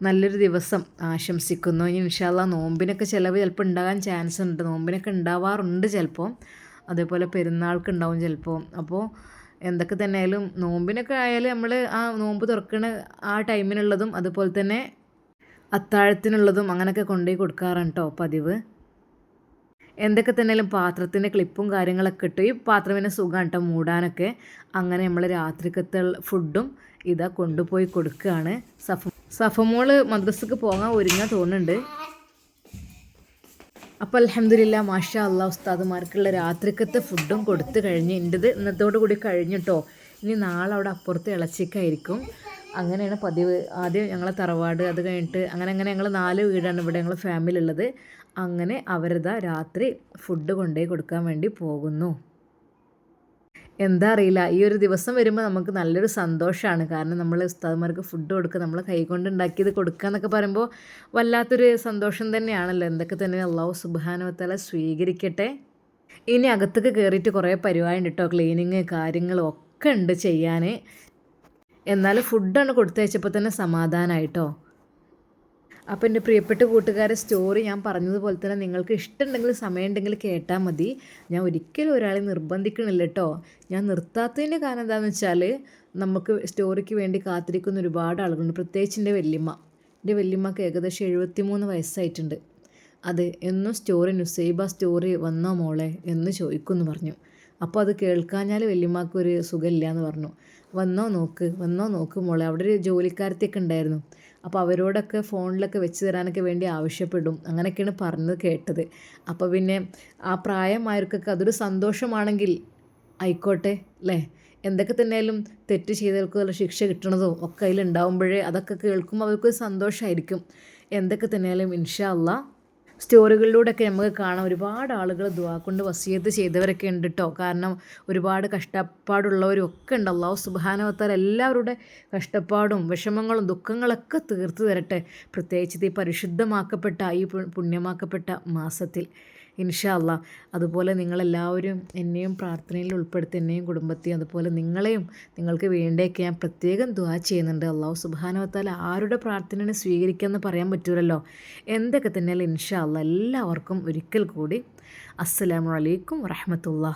നല്ലൊരു ദിവസം ആശംസിക്കുന്നു. ഇനി ഇൻഷാല്ല നോമ്പിനൊക്കെ ചിലവ് ചിലപ്പോൾ ഉണ്ടാകാൻ ചാൻസ് ഉണ്ട്. നോമ്പിനൊക്കെ ഉണ്ടാവാറുണ്ട് ചിലപ്പോൾ അതേപോലെ പെരുന്നാൾക്ക് ഉണ്ടാവും ചിലപ്പോൾ അപ്പോൾ എന്തൊക്കെ തന്നെ ആയാലും നോമ്പിനൊക്കെ ആയാലും നമ്മൾ ആ നോമ്പ് തുറക്കണ ആ ടൈമിനുള്ളതും അതുപോലെ തന്നെ അത്താഴത്തിനുള്ളതും അങ്ങനെയൊക്കെ കൊണ്ടുപോയി കൊടുക്കാറാണ് കേട്ടോ പതിവ്. എന്തൊക്കെ തന്നെയാലും പാത്രത്തിന്റെ ക്ലിപ്പും കാര്യങ്ങളൊക്കെ ഇട്ട് ഈ പാത്രം പിന്നെ സുഖമാണ് കേട്ടോ മൂടാനൊക്കെ. അങ്ങനെ നമ്മൾ രാത്രിക്കത്തെ ഫുഡും ഇതാ കൊണ്ടുപോയി കൊടുക്കുകയാണ് സഫ സഫമോൾ മദ്രസക്ക് പോകാൻ ഒരുങ്ങാൻ തോന്നുന്നുണ്ട്. അപ്പോൾ അലഹമില്ല മാഷ അള്ളാഹ് ഉസ്താദുമാർക്കുള്ള രാത്രിക്കത്തെ ഫുഡും കൊടുത്തു കഴിഞ്ഞ് എന്റെത് ഇന്നത്തോടു കൂടി കഴിഞ്ഞിട്ടോ ഇനി നാളെ അവിടെ അപ്പുറത്ത് ഇളച്ചിക്കായിരിക്കും. അങ്ങനെയാണ് പതിവ്. ആദ്യം ഞങ്ങളെ തറവാട് അത് കഴിഞ്ഞിട്ട് അങ്ങനെ അങ്ങനെ ഞങ്ങൾ നാല് വീടാണ് ഇവിടെ ഞങ്ങൾ ഫാമിലി ഉള്ളത് അങ്ങനെ അവരതാ രാത്രി ഫുഡ് കൊണ്ടുപോയി കൊടുക്കാൻ വേണ്ടി പോകുന്നു. എന്താ അറിയില്ല. ഈ ഒരു ദിവസം വരുമ്പോൾ നമുക്ക് നല്ലൊരു സന്തോഷമാണ് കാരണം നമ്മൾ ഉസ്താദ്മാർക്ക് ഫുഡ് കൊടുക്കുക നമ്മൾ കൈകൊണ്ട് ഉണ്ടാക്കിയത് കൊടുക്കുക എന്നൊക്കെ പറയുമ്പോൾ വല്ലാത്തൊരു സന്തോഷം തന്നെയാണല്ലോ. എന്തൊക്കെ തന്നെ അള്ളാഹു സുബാനുവത്തല സ്വീകരിക്കട്ടെ. ഇനി അകത്തേക്ക് കയറിയിട്ട് കുറേ പരിപാടി ഉണ്ട് കേട്ടോ ക്ലീനിങ് കാര്യങ്ങളും ഒക്കെ ഉണ്ട് ചെയ്യാൻ എന്നാൽ ഫുഡാണ് കൊടുത്തയച്ചപ്പോൾ തന്നെ സമാധാനമായിട്ടോ അപ്പോൾ എന്റെ പ്രിയപ്പെട്ട കൂട്ടുകാരെ സ്റ്റോറി ഞാൻ പറഞ്ഞതുപോലെ തന്നെ നിങ്ങൾക്ക് ഇഷ്ടമുണ്ടെങ്കിൽ സമയമുണ്ടെങ്കിൽ കേട്ടാൽ മതി. ഞാൻ ഒരിക്കലും ഒരാളെ നിർബന്ധിക്കണില്ല കേട്ടോ ഞാൻ നിർത്താത്തതിന്റെ കാരണം എന്താണെന്ന് വെച്ചാൽ നമുക്ക് സ്റ്റോറിക്ക് വേണ്ടി കാത്തിരിക്കുന്ന ഒരുപാട് ആളുകളുണ്ട്. പ്രത്യേകിച്ച് എന്റെ വല്യമ്മ. എന്റെ വല്യമ്മക്ക് ഏകദേശം മൂന്ന് വയസ്സായിട്ടുണ്ട്. അത് എന്നും സ്റ്റോറി നുസൈബ സ്റ്റോറി വന്നോ മോളെ എന്ന് ചോദിക്കുമെന്ന് പറഞ്ഞു. അപ്പോൾ അത് കേൾക്കാഞ്ഞാൽ വല്യമ്മക്ക് ഒരു സുഖമില്ല എന്ന് പറഞ്ഞു. വന്നോ നോക്ക് വന്നോ നോക്ക് മോളെ. അവിടെ ഒരു ജോലിക്കാരത്തേക്ക് ഉണ്ടായിരുന്നു. അപ്പോൾ അവരോടൊക്കെ ഫോണിലൊക്കെ വെച്ച് തരാനൊക്കെ വേണ്ടി ആവശ്യപ്പെടും. അങ്ങനെയൊക്കെയാണ് പറഞ്ഞത് കേട്ടത്. അപ്പോൾ പിന്നെ ആ പ്രായമായവർക്കൊക്കെ അതൊരു സന്തോഷമാണെങ്കിൽ ആയിക്കോട്ടെ അല്ലേ? എന്തൊക്കെ തന്നെയാലും തെറ്റ് ചെയ്തവർക്കുള്ള ശിക്ഷ കിട്ടണതോ ഒക്കെ അതിലുണ്ടാവുമ്പോഴേ അതൊക്കെ കേൾക്കുമ്പോൾ അവർക്കൊരു സന്തോഷമായിരിക്കും. എന്തൊക്കെ തന്നെയാലും ഇൻഷാ അല്ല സ്റ്റോറികളിലൂടെയൊക്കെ നമുക്ക് കാണാം. ഒരുപാട് ആളുകൾ ദുവാ കൊണ്ട് വസീയത്ത് ചെയ്തവരൊക്കെ ഉണ്ട് കേട്ടോ കാരണം ഒരുപാട് കഷ്ടപ്പാടുള്ളവരും ഒക്കെ ഉണ്ട് അള്ളാഹു സുബാനവത്താൽ എല്ലാവരുടെ കഷ്ടപ്പാടും വിഷമങ്ങളും ദുഃഖങ്ങളൊക്കെ തീർത്തു തരട്ടെ. പ്രത്യേകിച്ച് ഈ പരിശുദ്ധമാക്കപ്പെട്ട ഈ പുണ്യമാക്കപ്പെട്ട മാസത്തിൽ. ഇൻഷാ അല്ല അതുപോലെ നിങ്ങളെല്ലാവരും എന്നെയും പ്രാർത്ഥനയിൽ ഉൾപ്പെടുത്തി എന്നെയും കുടുംബത്തെയും അതുപോലെ നിങ്ങളെയും നിങ്ങൾക്ക് വേണ്ടിയൊക്കെ ഞാൻ പ്രത്യേകം ദ്വാ ചെയ്യുന്നുണ്ട്. അള്ളാഹു സുബാനുവത്താൽ ആരുടെ പ്രാർത്ഥനയാണ് സ്വീകരിക്കാമെന്ന് പറയാൻ പറ്റൂലല്ലോ. എന്തൊക്കെ തന്നെയാലും ഇൻഷാ അല്ല എല്ലാവർക്കും ഒരിക്കൽ കൂടി അസ്സലാമു അലൈക്കും വറഹമത്തുള്ള